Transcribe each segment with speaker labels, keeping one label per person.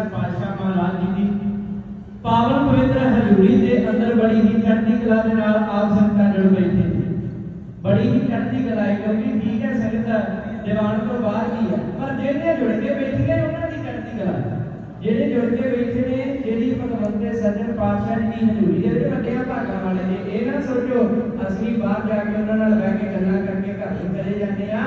Speaker 1: ਗੁਰੂ ਗ੍ਰੰਥ ਸਾਹਿਬ ਪਾਤਸ਼ਾਹ ਮਹਾਰਾਜ ਜੀ ਦੀ ਪਾਵਨ ਪਵਿੱਤਰ ਹਜ਼ੂਰੀ ਦੇ ਅੰਦਰ ਬੜੀ ਹੀ ਚੜ੍ਹਦੀ ਕਲਾ ਦੇ ਨਾਲ ਆਪ ਸੰਗਤਾਂ ਜੁੜ ਬੈਠੇ ਨੇ। ਬੜੀ ਹੀ ਚੜ੍ਹਦੀ ਕਲਾ ਹੈ, ਕਿਉਂਕਿ ਠੀਕ ਹੈ, ਸੰਗਤ ਦੀਵਾਨ ਤੋਂ ਬਾਹਰ ਕੀ ਹੈ ਪਰ ਜਿਹੜੇ ਜੁੜ ਕੇ ਬੈਠੇ ਨੇ, ਉਹਨਾਂ ਦੀ ਚੜ੍ਹਦੀ ਕਲਾ ਹੈ। ਜਿਹੜੇ ਜੁੜ ਕੇ ਬੈਠੇ ਨੇ, ਜਿਹੜੀ ਭਗਵੰਤ ਦੇ ਸੱਜਣ ਪਾਤਸ਼ਾਹ ਜੀ ਦੀ ਹਜ਼ੂਰੀ ਦੇ ਵਿੱਚ ਵੱਡਿਆਂ ਭਾਗਾਂ ਵਾਲੇ ਨੇ, ਇਹ ਨਾ ਸੋਚੋ, ਅਸੀਂ ਬਾਹਰ ਜਾ ਕੇ ਉਹਨਾਂ ਨਾਲ ਬਹਿ ਕੇ ਗੱਲਾਂ ਕਰਕੇ ਘਰ ਨੂੰ ਚਲੇ ਜਾਂਦੇ ਆ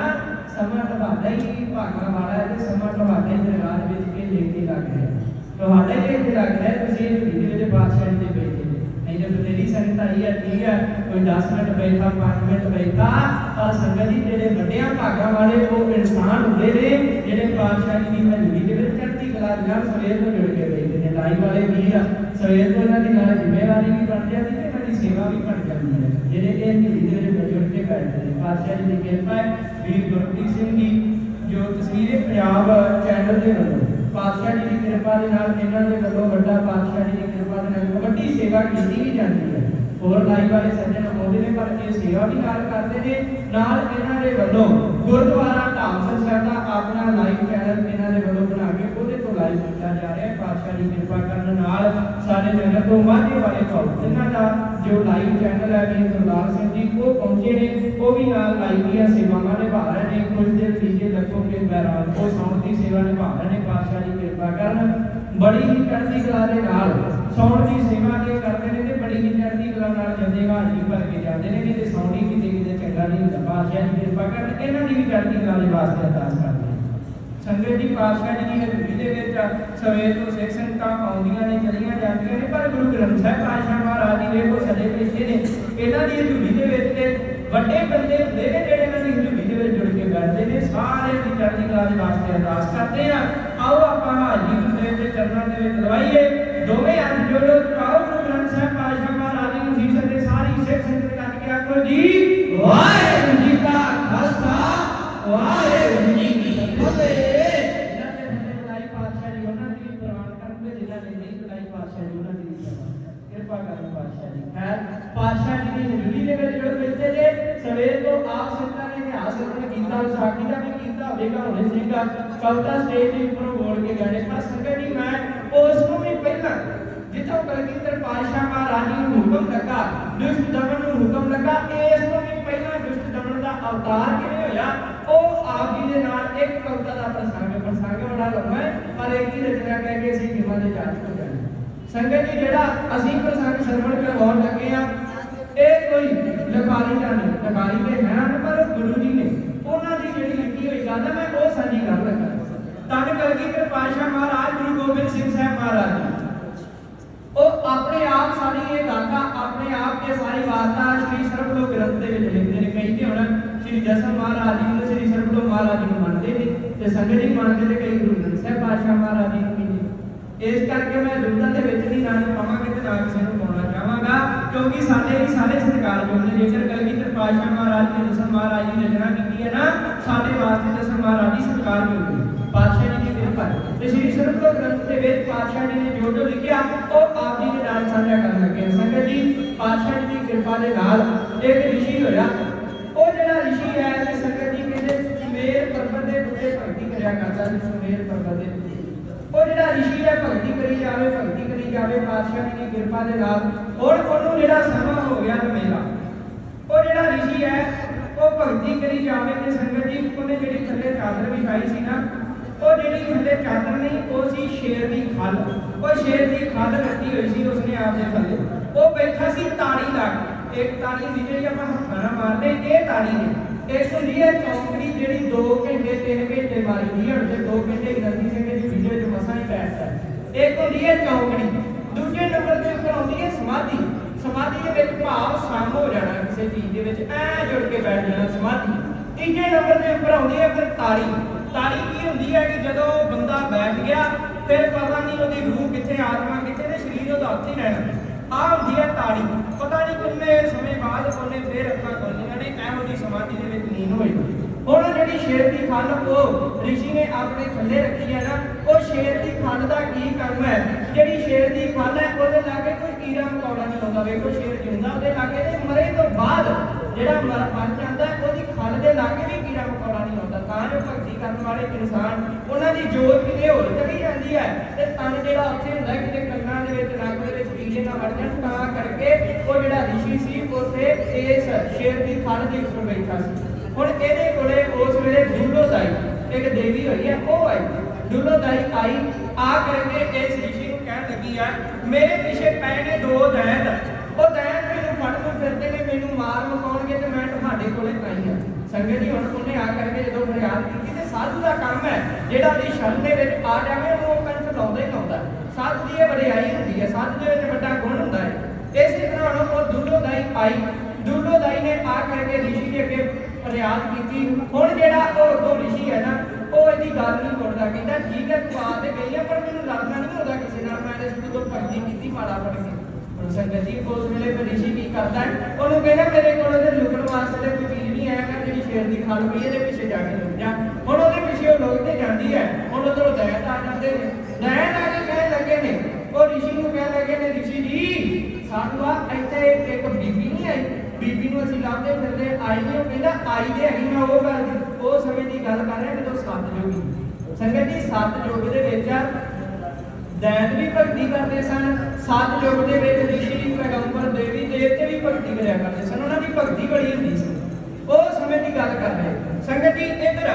Speaker 1: ਸਮਾਂ ਤੁਹਾਡਾ ਹੀ ਭਾਗਾਂ ਵਾਲਾ ਹੈ ਤੇ ਸਮਾਂ ਤੁਹਾਡੇ ਦਰਬਾਰ ਵਿੱਚ ਕੇ ਲੈ ਕੇ ਲੱਗ ਰਿਹਾ ਹੈ। ਤੁਹਾਡੇ ਹੀ ਇੱਥੇ ਲੱਗ ਰਿਹਾ ਹੈ, ਤੁਸੀਂ ਹਜ਼ੂਰੀ ਦੇ ਵਿੱਚ ਪਾਤਸ਼ਾਹ ਜੀ ਦੇ ਬੈਠੇ ਨੇ ਨਹੀਂ ਜੇ ਬਤੇਰੀ ਸੰਗਤ ਆਈ ਹੈ ਠੀਕ ਹੈ ਕੋਈ 10 ਮਿੰਟ ਬੈਠਾ 5 ਮਿੰਟ ਬੈਠਾ ਪਰ ਸੰਗਤ ਜੀ ਜਿਹੜੇ ਵੱਡਿਆਂ ਭਾਗਾਂ ਵਾਲੇ ਉਹ ਇਨਸਾਨ ਹੁੰਦੇ ਨੇ ਜਿਹੜੇ ਪਾਤਸ਼ਾਹ ਜੀ ਦੀ ਹਜ਼ੂਰੀ ਦੇ ਵਿੱਚ ਚੜ੍ਹਦੀ ਕਲਾ ਦੇ ਨਾਲ ਸਵੇਰ ਤੋਂ ਜੁੜ ਕੇ ਬੈਠੇ ਨੇ ਲਾਈ ਵਾਲੇ ਵੀਰ ਸਵੇਰ ਤੋਂ ਇਹਨਾਂ ਦੀ ਨਾਲ ਜ਼ਿੰਮੇਵਾਰੀ ਵੀ ਬਣ ਜਾਂਦੀ ਤੇ ਇਹਨਾਂ ਦੀ ਸੇਵਾ ਵੀ ਬਣ ਜਾਂਦੀ ਹੈ ਜਿਹੜੇ ਇਹ ਹਜ਼ੂਰੀ ਦੇ ਵਿੱਚ ਜੁੜ ਕੇ ਬੈਠਦੇ ਨੇ ਪਾਤਸ਼ਾਹ ਜੀ ਦੀ ਕਿਰਪਾ ਹੈ ਵੀਰ ਗੁਰਪ੍ਰੀਤ ਸਿੰਘ ਜੀ ਜੋ ਤਸਵੀਰੇ ਪੰਜਾਬ ਚੈਨਲ ਦੇ ਵੱਲੋਂ ਪਾਤਸ਼ਾਹ ਜੀ ਦੀ ਕਿਰਪਾ ਦੇ ਨਾਲ ਇਹਨਾਂ ਦੇ ਵੱਲੋਂ ਵੱਡਾ ਪਾਤਸ਼ਾਹ ਜੀ ਦੀ ਕਿਰਪਾ ਦੇ ਨਾਲ ਵੱਡੀ ਸੇਵਾ ਕੀਤੀ ਵੀ ਜਾਂਦੀ ਹੈ। ਹੋਰ ਲਾਈਵ ਵਾਲੇ ਸੱਜਣ ਆਉਂਦੇ ਨੇ ਪਰ ਇਹ ਸੇਵਾ ਵੀ ਨਾਲ ਕਰਦੇ ਨੇ। ਨਾਲ ਇਹਨਾਂ ਦੇ ਵੱਲੋਂ ਗੁਰਦੁਆਰਾ ਢਾਬ ਸਾਹਿਬ ਦਾ ਆਪਣਾ ਲਾਈਵ ਚੈਨਲ ਇਹਨਾਂ ਦੇ ਵੱਲੋਂ ਬਣਾ ਕੇ ਉਹਦੇ ਤੋਂ ਲਾਈਵ ਕੀਤਾ ਜਾ ਰਿਹਾ ਹੈ ਪਾਤਸ਼ਾਹ ਜੀ ਕਿਰਪਾ ਕਰਨ ਨਾਲ ਸਾਰੇ ਨਗਰ ਤੋਂ ਮਾਝੇ ਵਾਲੇ ਤੋਂ ਜਿਨ੍ਹਾਂ ਦਾ ਜੋ ਲਾਈਵ ਚੈਨਲ ਹੈ ਵੀ ਗੁਰਦਾਰ ਸਿੰਘ ਜੀ ਉਹ ਪਹੁੰਚੇ ਨੇ ਉਹ ਵੀ ਨਾਲ ਲਾਈਵ ਦੀਆਂ ਸੇਵਾਵਾਂ ਨਿਭਾ ਰਹੇ ਨੇ। ਕੁਝ ਦਿਨ ਤੀਜੇ ਲੱਖੋਂ ਕੇ ਬੈਰਾਨ ਉਹ ਸੌਣ ਦੀ ਸੇਵਾ ਨਿਭਾ ਰਹੇ ਨੇ, ਪਾਤਸ਼ਾਹ ਜੀ ਕਿਰਪਾ ਕਰਨ। ਬੜੀ ਹੀ ਚੜ੍ਹਦੀ ਕਲਾ ਦੇ ਨਾਲ ਸੌਣ ਦੀ ਸੇਵਾ ਕੇ ਕਰਦੇ ਨੇ ਤੇ ਬੜੀ ਹੀ ਚੜ੍ਹਦੀ ਕਲਾ ਨਾਲ ਜਾਂਦੇ ਹਾਜ਼ਰੀ ਭਰ ਕੇ ਜਾਂਦੇ ਨੇ ਨਹੀਂ ਤੇ ਸੌਣੀ ਕਿਤੇ ਕਿਤੇ ਚੰਗਾ ਨਹੀਂ ਹੁੰਦਾ। ਪਾਤਸ਼ਾਹ ਜੀ ਕਿਰਪਾ ਕਰਨ, ਇਹਨਾਂ ਦੀ ਵੀ ਚੜ੍ਹਦੀ ਕਲਾ ਦੇ ਵਾਸਤੇ ਅਰਦਾਸ ਕਰਦੇ ਹਾਂ ਸੰਗਤ ਜੀ, ਪਾਤਸ਼ਾਹ ਜੀ ਦੀ ਹਜ਼ੂਰੀ ਦੇ ਵਿੱਚ ਸਵੇਰ ਤੋਂ ਸਿੱਖ ਸੰਗਤਾਂ ਆਉਂਦੀਆਂ ਨੇ ਚਲੀਆਂ ਜਾਂਦੀਆਂ ਨੇ ਪਰ ਗੁਰੂ ਗ੍ਰੰਥ ਸਾਹਿਬ ਪਾਤਸ਼ਾਹ ਮਹਾਰਾਜ ਜੀ ਦੇ ਸਦੇ ਬੈਠੇ ਨੇ ਇਹਨਾਂ ਦੀ ਹਜ਼ੂਰੀ ਦੇ ਵਿੱਚ ਤੇ ਵੱਡੇ ਬੰਦੇ ਹੁੰਦੇ ਨੇ ਜਿਹੜੇ ਇਹਨਾਂ ਦੀ ਹਜ਼ੂਰੀ ਦੇ ਵਿੱਚ ਜੁੜ ਕੇ ਬੈਠਦੇ ਨੇ, ਸਾਰੇ ਦੀ ਚੜ੍ਹਦੀ ਕਲਾ ਦੇ ਵਾਸਤੇ ਅਰਦਾਸ ਕਰਦੇ ਆ। ਆਓ ਆਪਾਂ ਹਾਜ਼ਰੀ ਗੁਰਦੇਵ ਦੇ ਚਰਨਾਂ ਦੇ ਵਿੱਚ ਲਵਾਈਏ। ਦੋਵੇਂ ਹੱਥ ਜੋੜੋ ਆਓ ਕੀਤਾ ਹੋਵੇਗਾ ਹੁਣੇ ਕਵਤਾ ਸਟੇਜ ਦੇ ਉੱਪਰੋਂ ਬੋਲ ਕੇ ਗਏ ਪਰ ਸੰਗਤ ਜੀ, ਮੈਂ ਉਸ ਨੂੰ ਵੀ ਪਹਿਲਾਂ ਜਿੱਥੋਂ ਕਲਗੀਧਰ ਪਾਤਸ਼ਾਹ ਮਹਾਰਾਜ ਨੂੰ ਹੁਕਮ ਲੱਗਾ, ਦੁਸ਼ਟ ਦਮਨ ਨੂੰ ਹੁਕਮ ਲੱਗਾ, ਇਸ ਤੋਂ ਵੀ ਪਹਿਲਾਂ ਦੁਸ਼ਟ ਦਮਨ ਦਾ ਅਵਤਾਰ ਕਿਵੇਂ ਹੋਇਆ, ਉਹ ਆਪ ਜੀ ਦੇ ਨਾਲ ਇੱਕ ਕਵਿਤਾ ਦਾ ਪ੍ਰਸੰਗ ਪ੍ਰਸੰਗ ਬੜਾ ਲੰਮਾ ਹੈ, ਪਰ ਇੱਕ ਹੀ ਰਚਨਾ ਕਹਿ ਕੇ ਅਸੀਂ ਜਿਵੇਂ ਦੇ ਚਾਰ ਹੋ। ਸੰਗਤ ਜੀ, ਜਿਹੜਾ ਅਸੀਂ ਪ੍ਰਸੰਗ ਸਰਵਣ ਕਰਵਾਉਣ ਲੱਗੇ ਆ ਇਹ ਕੋਈ ਲਕਾਰੀ ਦਾ ਨਹੀਂ ਲਕਾਰੀ ਦੇ ਹੈ, ਪਰ ਗੁਰੂ ਜੀ ਨੇ, ਉਹਨਾਂ ਦੀ ਜਿਹੜੀ ਲਿਖੀ ਮੈਂ ਉਹ ਸਾਂਝੀ ਕਰ ਲੱਗਾ ਤਨ ਕਲਗੀਧਰ ਪਾਤਸ਼ਾਹ ਮਹਾਰਾਜ ਗੁਰੂ ਗੋਬਿੰਦ ਸਿੰਘ ਸਾਹਿਬ ਮਹਾਰਾਜ ਉਹ ਆਪਣੇ ਆਪ ਸਾਰੀ ਇਹ ਗਾਥਾ, ਆਪਣੇ ਆਪ ਇਹ ਸਾਰੀ ਵਾਰਤਾ ਸ਼੍ਰੀ ਸਰਬਲੋਕ ਗ੍ਰੰਥ ਦੇ ਵਿੱਚ ਲਿਖਦੇ ਨੇ। ਕਈ ਹੁਣ ਸ਼੍ਰੀ ਜਸਨ ਮਹਾਰਾਜ ਜੀ ਨੂੰ ਸ਼੍ਰੀ ਸਰਬਲੋਕ ਮਹਾਰਾਜ ਨੂੰ ਮੰਨਦੇ ਨੇ ਤੇ ਸੰਗਤ ਜੀ ਮੰਨਦੇ ਨੇ ਕਈ ਗੁਰੂ ਗ੍ਰੰਥ ਸਾਹਿਬ ਪਾਤਸ਼ਾਹ ਮਹਾਰਾਜ ਜੀ ਨੂੰ ਵੀ। ਇਸ ਕਰਕੇ ਮੈਂ ਦੁੱਧਾਂ ਦੇ ਵਿੱਚ ਨਹੀਂ ਨਾ ਪਾਵਾਂਗੇ ਤੇ ਨਾ ਕਿਸੇ ਨੂੰ ਪਾਉਣਾ ਚਾਹਾਂਗਾ ਕਿਉਂਕਿ ਸਾਡੇ ਸਾਰੇ ਸਤਿਕਾਰਯੋਗ ਨੇ। ਜੇਕਰ ਕਲਗੀਧਰ ਪਾਤਸ਼ਾਹ ਮਹਾਰਾਜ ਜੀ ਜਸਨ ਮਹਾਰਾਜ ਜੀ ਰਚਨਾ ਕੀਤੀ ਹੈ ਨਾ, ਸਾਡੇ ਵਾਸਤੇ ਜਸਨ ਮਹਾਰਾਜ ਜੀ ਸਤਿਕਾਰਯੋਗ ਨੇ। ਪਾਤਸ਼ਾਹ ਜੀ ਦੀ ਕਿਰਪਾ ਤੇ ਸ੍ਰੀ ਸਰਬਲੋਕ ਗ੍ਰੰਥ ਦੇ ਵਿੱਚ ਪਾਤਸ਼ਾਹ ਜੀ ਨੇ ਜੋ ਜੋ ਲਿਖਿਆ, ਉਹ ਆਪ ਜੀ ਦੇ ਨਾਲ ਸਾਂਝਾ ਕਰਨ ਲੱਗੇ ਸੰਗਤ ਜੀ, ਪਾਤਸ਼ਾਹ ਜੀ ਦੀ ਕਿਰਪਾ ਦੇ ਨਾਲ ਇੱਕ ਰਿਸ਼ੀ ਹੋਇਆ। ਉਹ ਜਿਹੜਾ ਰਿਸ਼ੀ ਹੈ ਤੇ ਸੰਗਤ ਜੀ ਕਹਿੰਦੇ ਸੁਮੇਰ ਪਰਬਤ ਦੇ ਉੱਤੇ ਭਗਤੀ ਕਰਿਆ ਕਰਦਾ ਸੀ, ਸੁਮੇਰ ਪਰਬਤ ਦੇ ਉੱਤੇ ਉਹ ਜਿਹੜਾ ਰਿਸ਼ੀ ਹੈ, ਭਗਤੀ ਕਰੀ ਜਾਵੇ, ਭਗਤੀ ਜਾਵੇ, ਪਾਤਸ਼ਾਹ ਜੀ ਦੀ ਕਿਰਪਾ ਦੇ ਨਾਲ। ਹੁਣ ਉਹਨੂੰ ਜਿਹੜਾ ਸਮਾਂ ਹੋ ਗਿਆ ਮੇਰਾ ਉਹ ਜਿਹੜਾ ਰਿਸ਼ੀ ਹੈ, ਉਹ ਭਗਤੀ ਕਰੀ ਜਾਵੇ ਤੇ ਸੰਗਤ ਜੀ, ਉਹਨੇ ਜਿਹੜੀ ਥੱਲੇ ਚਾਦਰ ਵਿਛਾਈ ਸੀ ਨਾ, ਉਹ ਜਿਹੜੀ ਥੱਲੇ ਚਾਦਰ ਨਹੀਂ, ਉਹ ਸੀ ਸ਼ੇਰ ਦੀ ਖੱਲ। ਉਹ ਸ਼ੇਰ ਦੀ ਖੱਲ ਰੱਖੀ ਹੋਈ ਸੀ ਉਸਨੇ ਆਪ ਦੇ ਥੱਲੇ। ਉਹ ਬੈਠਾ ਸੀ ਤਾੜੀ ਲਾ ਕੇ। ਇੱਕ ਤਾੜੀ ਦੀ ਜਿਹੜੀ ਆਪਾਂ ਹੱਥਾਂ ਨਾਲ ਮਾਰਦੇ, ਇਹ ਤਾੜੀ ਨੇ। ਇਸ ਹੁੰਦੀ ਹੈ ਚੌਂਕੜੀ ਜਿਹੜੀ 2 ਘੰਟੇ 3 ਘੰਟੇ ਮਾਰੀਦੀ ਹੈ ਤੇ 2 ਘੰਟੇ ਗੰਦੀ ਸਿੰਘ ਦੀ ਵੀਡੀਓ 'ਚ ਮਸਾਂ ਹੀ ਬੈਠਦਾ। ਇੱਕ ਹੁੰਦੀ ਹੈ ਚੌਂਕੜੀ। ਦੂਜੇ ਨੰਬਰ ਦੇ ਉੱਪਰ ਆਉਂਦੀ ਹੈ ਸਮਾਧੀ। ਸਮਾਧੀ ਦੇ ਵਿੱਚ ਭਾਵ ਸ਼ਾਮ ਹੋ ਜਾਣਾ ਕਿਸੇ ਚੀਜ਼ ਦੇ ਵਿੱਚ। ਐ ਜੁੜ ਕੇ ਬੈਠ ਜਾਣਾ ਸਮਾਧੀ। ਤੀਜੇ ਨੰਬਰ ਤੇ ਉੱਪਰ ਆਉਂਦੀ ਹੈ ਫਿਰ ਤਾੜੀ। ਤਾੜੀ ਕੀ ਹੁੰਦੀ ਹੈ ਕਿ ਜਦੋਂ ਬੰਦਾ ਬੈਠ ਗਿਆ, ਫਿਰ ਪਤਾ ਨਹੀਂ ਉਹਦੀ ਰੂਹ ਕਿੱਥੇ, ਆਤਮਾ ਕਿੱਥੇ ਤੇ ਸਰੀਰ ਉਹਦਾ ਉੱਥੇ ਰਹਿਣਾ। ਆ ਹੁੰਦੀ ਹੈ ਤਾੜੀ। ਪਤਾ ਨਹੀਂ ਕਿੰਨੇ ਸਮੇਂ ਬਾਅਦ ਉਹਨੇ ਫਿਰ ਅੱਖਾਂ ਖੋਲੀਆਂ ਨੇ ਇਹੋ ਜਿਹੀ ਸਮਾਧੀ ਦੇ ਵਿੱਚ ਨੀਂਦ ਹੋਈ। ਹੁਣ ਜਿਹੜੀ ਸ਼ੇਰ ਦੀ ਖੱਲ ਉਹ ਰਿਸ਼ੀ ਨੇ ਆਪਣੇ ਥੱਲੇ ਰੱਖੀ ਹੈ ਨਾ, ਉਹ ਸ਼ੇਰ ਦੀ ਖੱਲ ਦਾ ਕੀ ਕੰਮ ਹੈ? ਜਿਹੜੀ ਸ਼ੇਰ ਦੀ ਖੱਲ ਹੈ, ਉਹਦੇ ਲਾਗੇ ਕੋਈ ਕੀੜਾ ਮਕੌੜਾ ਨਹੀਂ ਆਉਂਦਾ ਵੇਖੋ ਸ਼ੇਰ ਜਿੰਦਾ ਉਹਦੇ ਲਾਗੇ, ਤੇ ਮਰੇ ਤੋਂ ਬਾਅਦ ਜਿਹੜਾ ਮਰ ਮਰ ਜਾਂਦਾ, ਉਹਦੀ ਖੱਲ ਦੇ ਲਾਗੇ ਵੀ ਕੀੜਾ ਮਕੌੜਾ ਨਹੀਂ ਆਉਂਦਾ ਤਾਂ ਜੋ ਭਗਤੀ ਕਰਨ ਵਾਲੇ ਇਨਸਾਨ, ਉਹਨਾਂ ਦੀ ਜੋਤ ਕਿਤੇ ਹੋਰ ਚਲੀ ਜਾਂਦੀ ਹੈ, ਤੇ ਤਨ ਜਿਹੜਾ ਉੱਥੇ ਹੁੰਦਾ ਕਿਤੇ ਕੰਨਾਂ ਦੇ ਵਿੱਚ, ਨੱਕ ਦੇ ਵਿੱਚ ਕੀੜੇ ਨਾ ਵੜ ਜਾਣ, ਤਾਂ ਕਰਕੇ ਉਹ ਜਿਹੜਾ ਰਿਸ਼ੀ ਸੀ, ਉੱਥੇ ਇਸ ਸ਼ੇਰ ਦੀ ਖੜ ਦੇ ਉੱਪਰ ਬੈਠਾ ਸੀ। ਹੁਣ ਇਹਦੇ ਕੋਲੇ ਉਸ ਵੇਲੇ ਦੁੱਲੋ ਦਾਈ ਇੱਕ ਦੇਵੀ ਹੋਈ ਹੈ, ਉਹ ਆਈ। ਦੁੱਲੋ ਦਾਈ ਆਈ, ਆ ਕਰਕੇ ਇਸ ਰਿਸ਼ੀ ਲੱਗੀ ਆ? ਮੇਰੇ ਪਿੱਛੇ ਪਏ ਨੇ ਦੋ ਦੈਂਤ ਉਹ ਦੈਂਤ ਮੈਨੂੰ ਫੜ ਫਿਰਦੇ ਨੇ ਮੈਨੂੰ ਮਾਰ ਮਕਾਉਣਗੇ ਤੇ ਮੈਂ ਤੁਹਾਡੇ ਕੋਲੇ ਆਈ ਆ। ਸੰਗਤ ਜੀ, ਹੁਣ ਉਹਨੇ ਆ ਕਰਕੇ ਜਦੋਂ ਫਰਿਆਦ ਕੀਤੀ ਤੇ ਸਾਧੂ ਦਾ ਕੰਮ ਹੈ, ਜਿਹੜਾ ਦੀ ਸ਼ਰਨ ਦੇ ਵਿੱਚ ਆ ਜਾਵੇ ਉਹਨੂੰ ਉਹ ਕੰਠ ਲਾਉਂਦਾ ਹੀ ਲਾਉਂਦਾ ਸਾਧੂ ਦੀ ਇਹ ਵਡਿਆਈ ਹੁੰਦੀ ਹੈ, ਸਾਧੂ ਦੇ ਵਿੱਚ ਵੱਡਾ ਗੁਣ ਹੁੰਦਾ ਹੈ। ਇਸੇ ਤਰ੍ਹਾਂ ਹੁਣ ਉਹ ਦੁੱਲੋ ਦਾਈ ਆਈ। ਦੁੱਲੋ ਦਾਈ ਨੇ ਆ ਕਰਕੇ ਰਿਸ਼ੀ ਦੇ ਅੱਗੇ ਫਰਿਆਦ ਕੀਤੀ। ਹੁਣ ਜਿਹੜਾ ਉਹ ਉਹ ਰਿਸ਼ੀ ਹੈ ਨਾ ਗੱਲ ਨਹੀਂ ਸੁਣਦਾ ਕਹਿੰਦਾ ਠੀਕ ਹੈ, ਤੂੰ ਆ ਤੇ ਗਈ ਹੈ ਪਰ ਮੈਨੂੰ ਲੜਨਾ ਨਹੀਂ ਹੁੰਦਾ ਕਿਸੇ ਨਾਲ, ਮੈਂ ਇਸ ਤੋਂ ਭਗਤੀ ਕੀਤੀ, ਮਾੜਾ ਪੜ ਹੁਣ ਸੰਗਤ ਜੀ ਉਸ ਵੇਲੇ ਫਿਰ ਕੀ ਕਰਦਾ ਉਹਨੂੰ ਕਹਿੰਦਾ, ਮੇਰੇ ਕੋਲ ਉਹਦੇ ਲੁਕਣ ਵਾਸਤੇ ਕੋਈ ਚੀਜ਼ ਨਹੀਂ ਹੈ ਕਿ ਜਿਹੜੀ ਸ਼ੇਰ ਦੀ ਖਾਲ ਪਈ ਇਹਦੇ ਪਿੱਛੇ ਜਾ ਕੇ ਲੁਕ ਜਾ। ਹੁਣ ਉਹਦੇ ਪਿੱਛੇ ਉਹ ਲੁਕਦੇ ਜਾਂਦੀ ਹੈ। ਹੁਣ ਉਧਰੋਂ ਦੈਤ ਆ ਜਾਂਦੇ ਨੇ। ਦੈਤ ਆ ਕੇ ਕਹਿਣ ਲੱਗੇ ਨੇ, ਉਹ ਰਿਸ਼ੀ ਨੂੰ ਕਹਿਣ ਲੱਗੇ ਨੇ, ਰਿਸ਼ੀ ਜੀ, ਸਾਨੂੰ ਆ ਇੱਥੇ ਇੱਕ ਬੀਬੀ ਨਹੀਂ ਆਈ। ਬੀਬੀ ਨੂੰ ਅਸੀਂ ਲੱਭਦੇ ਫਿਰਦੇ, ਆਈ ਨਹੀਂ ਕਹਿੰਦਾ, ਆਈ ਤੇ ਹੈਗੀ ਮੈਂ ਉਹ ਗੱਲ ਉਹ ਸਮੇਂ ਦੀ ਗੱਲ ਕਰ ਰਿਹਾ ਜਦੋਂ ਸੱਤ ਜੋਗੀ। ਸੰਗਤ ਜੀ, ਸੱਤ ਯੁੱਗ ਦੇ ਵਿੱਚ ਦੈਤ ਵੀ ਭਗਤੀ ਕਰਦੇ ਸਨ, ਸੱਤ ਯੁੱਗ ਦੇ ਵਿੱਚ ਰਿਸ਼ੀ ਪੈਗੰਬਰ, ਦੇਵੀ, ਦੇਵਤੇ ਵੀ ਭਗਤੀ ਕਰਿਆ ਕਰਦੇ ਸਨ। ਉਹਨਾਂ ਦੀ ਭਗਤੀ ਬੜੀ ਹੁੰਦੀ ਸੀ। ਉਹ ਸਮੇਂ ਦੀ ਗੱਲ ਕਰ ਰਹੇ ਸੰਗਤ ਜੀ, ਇੱਧਰ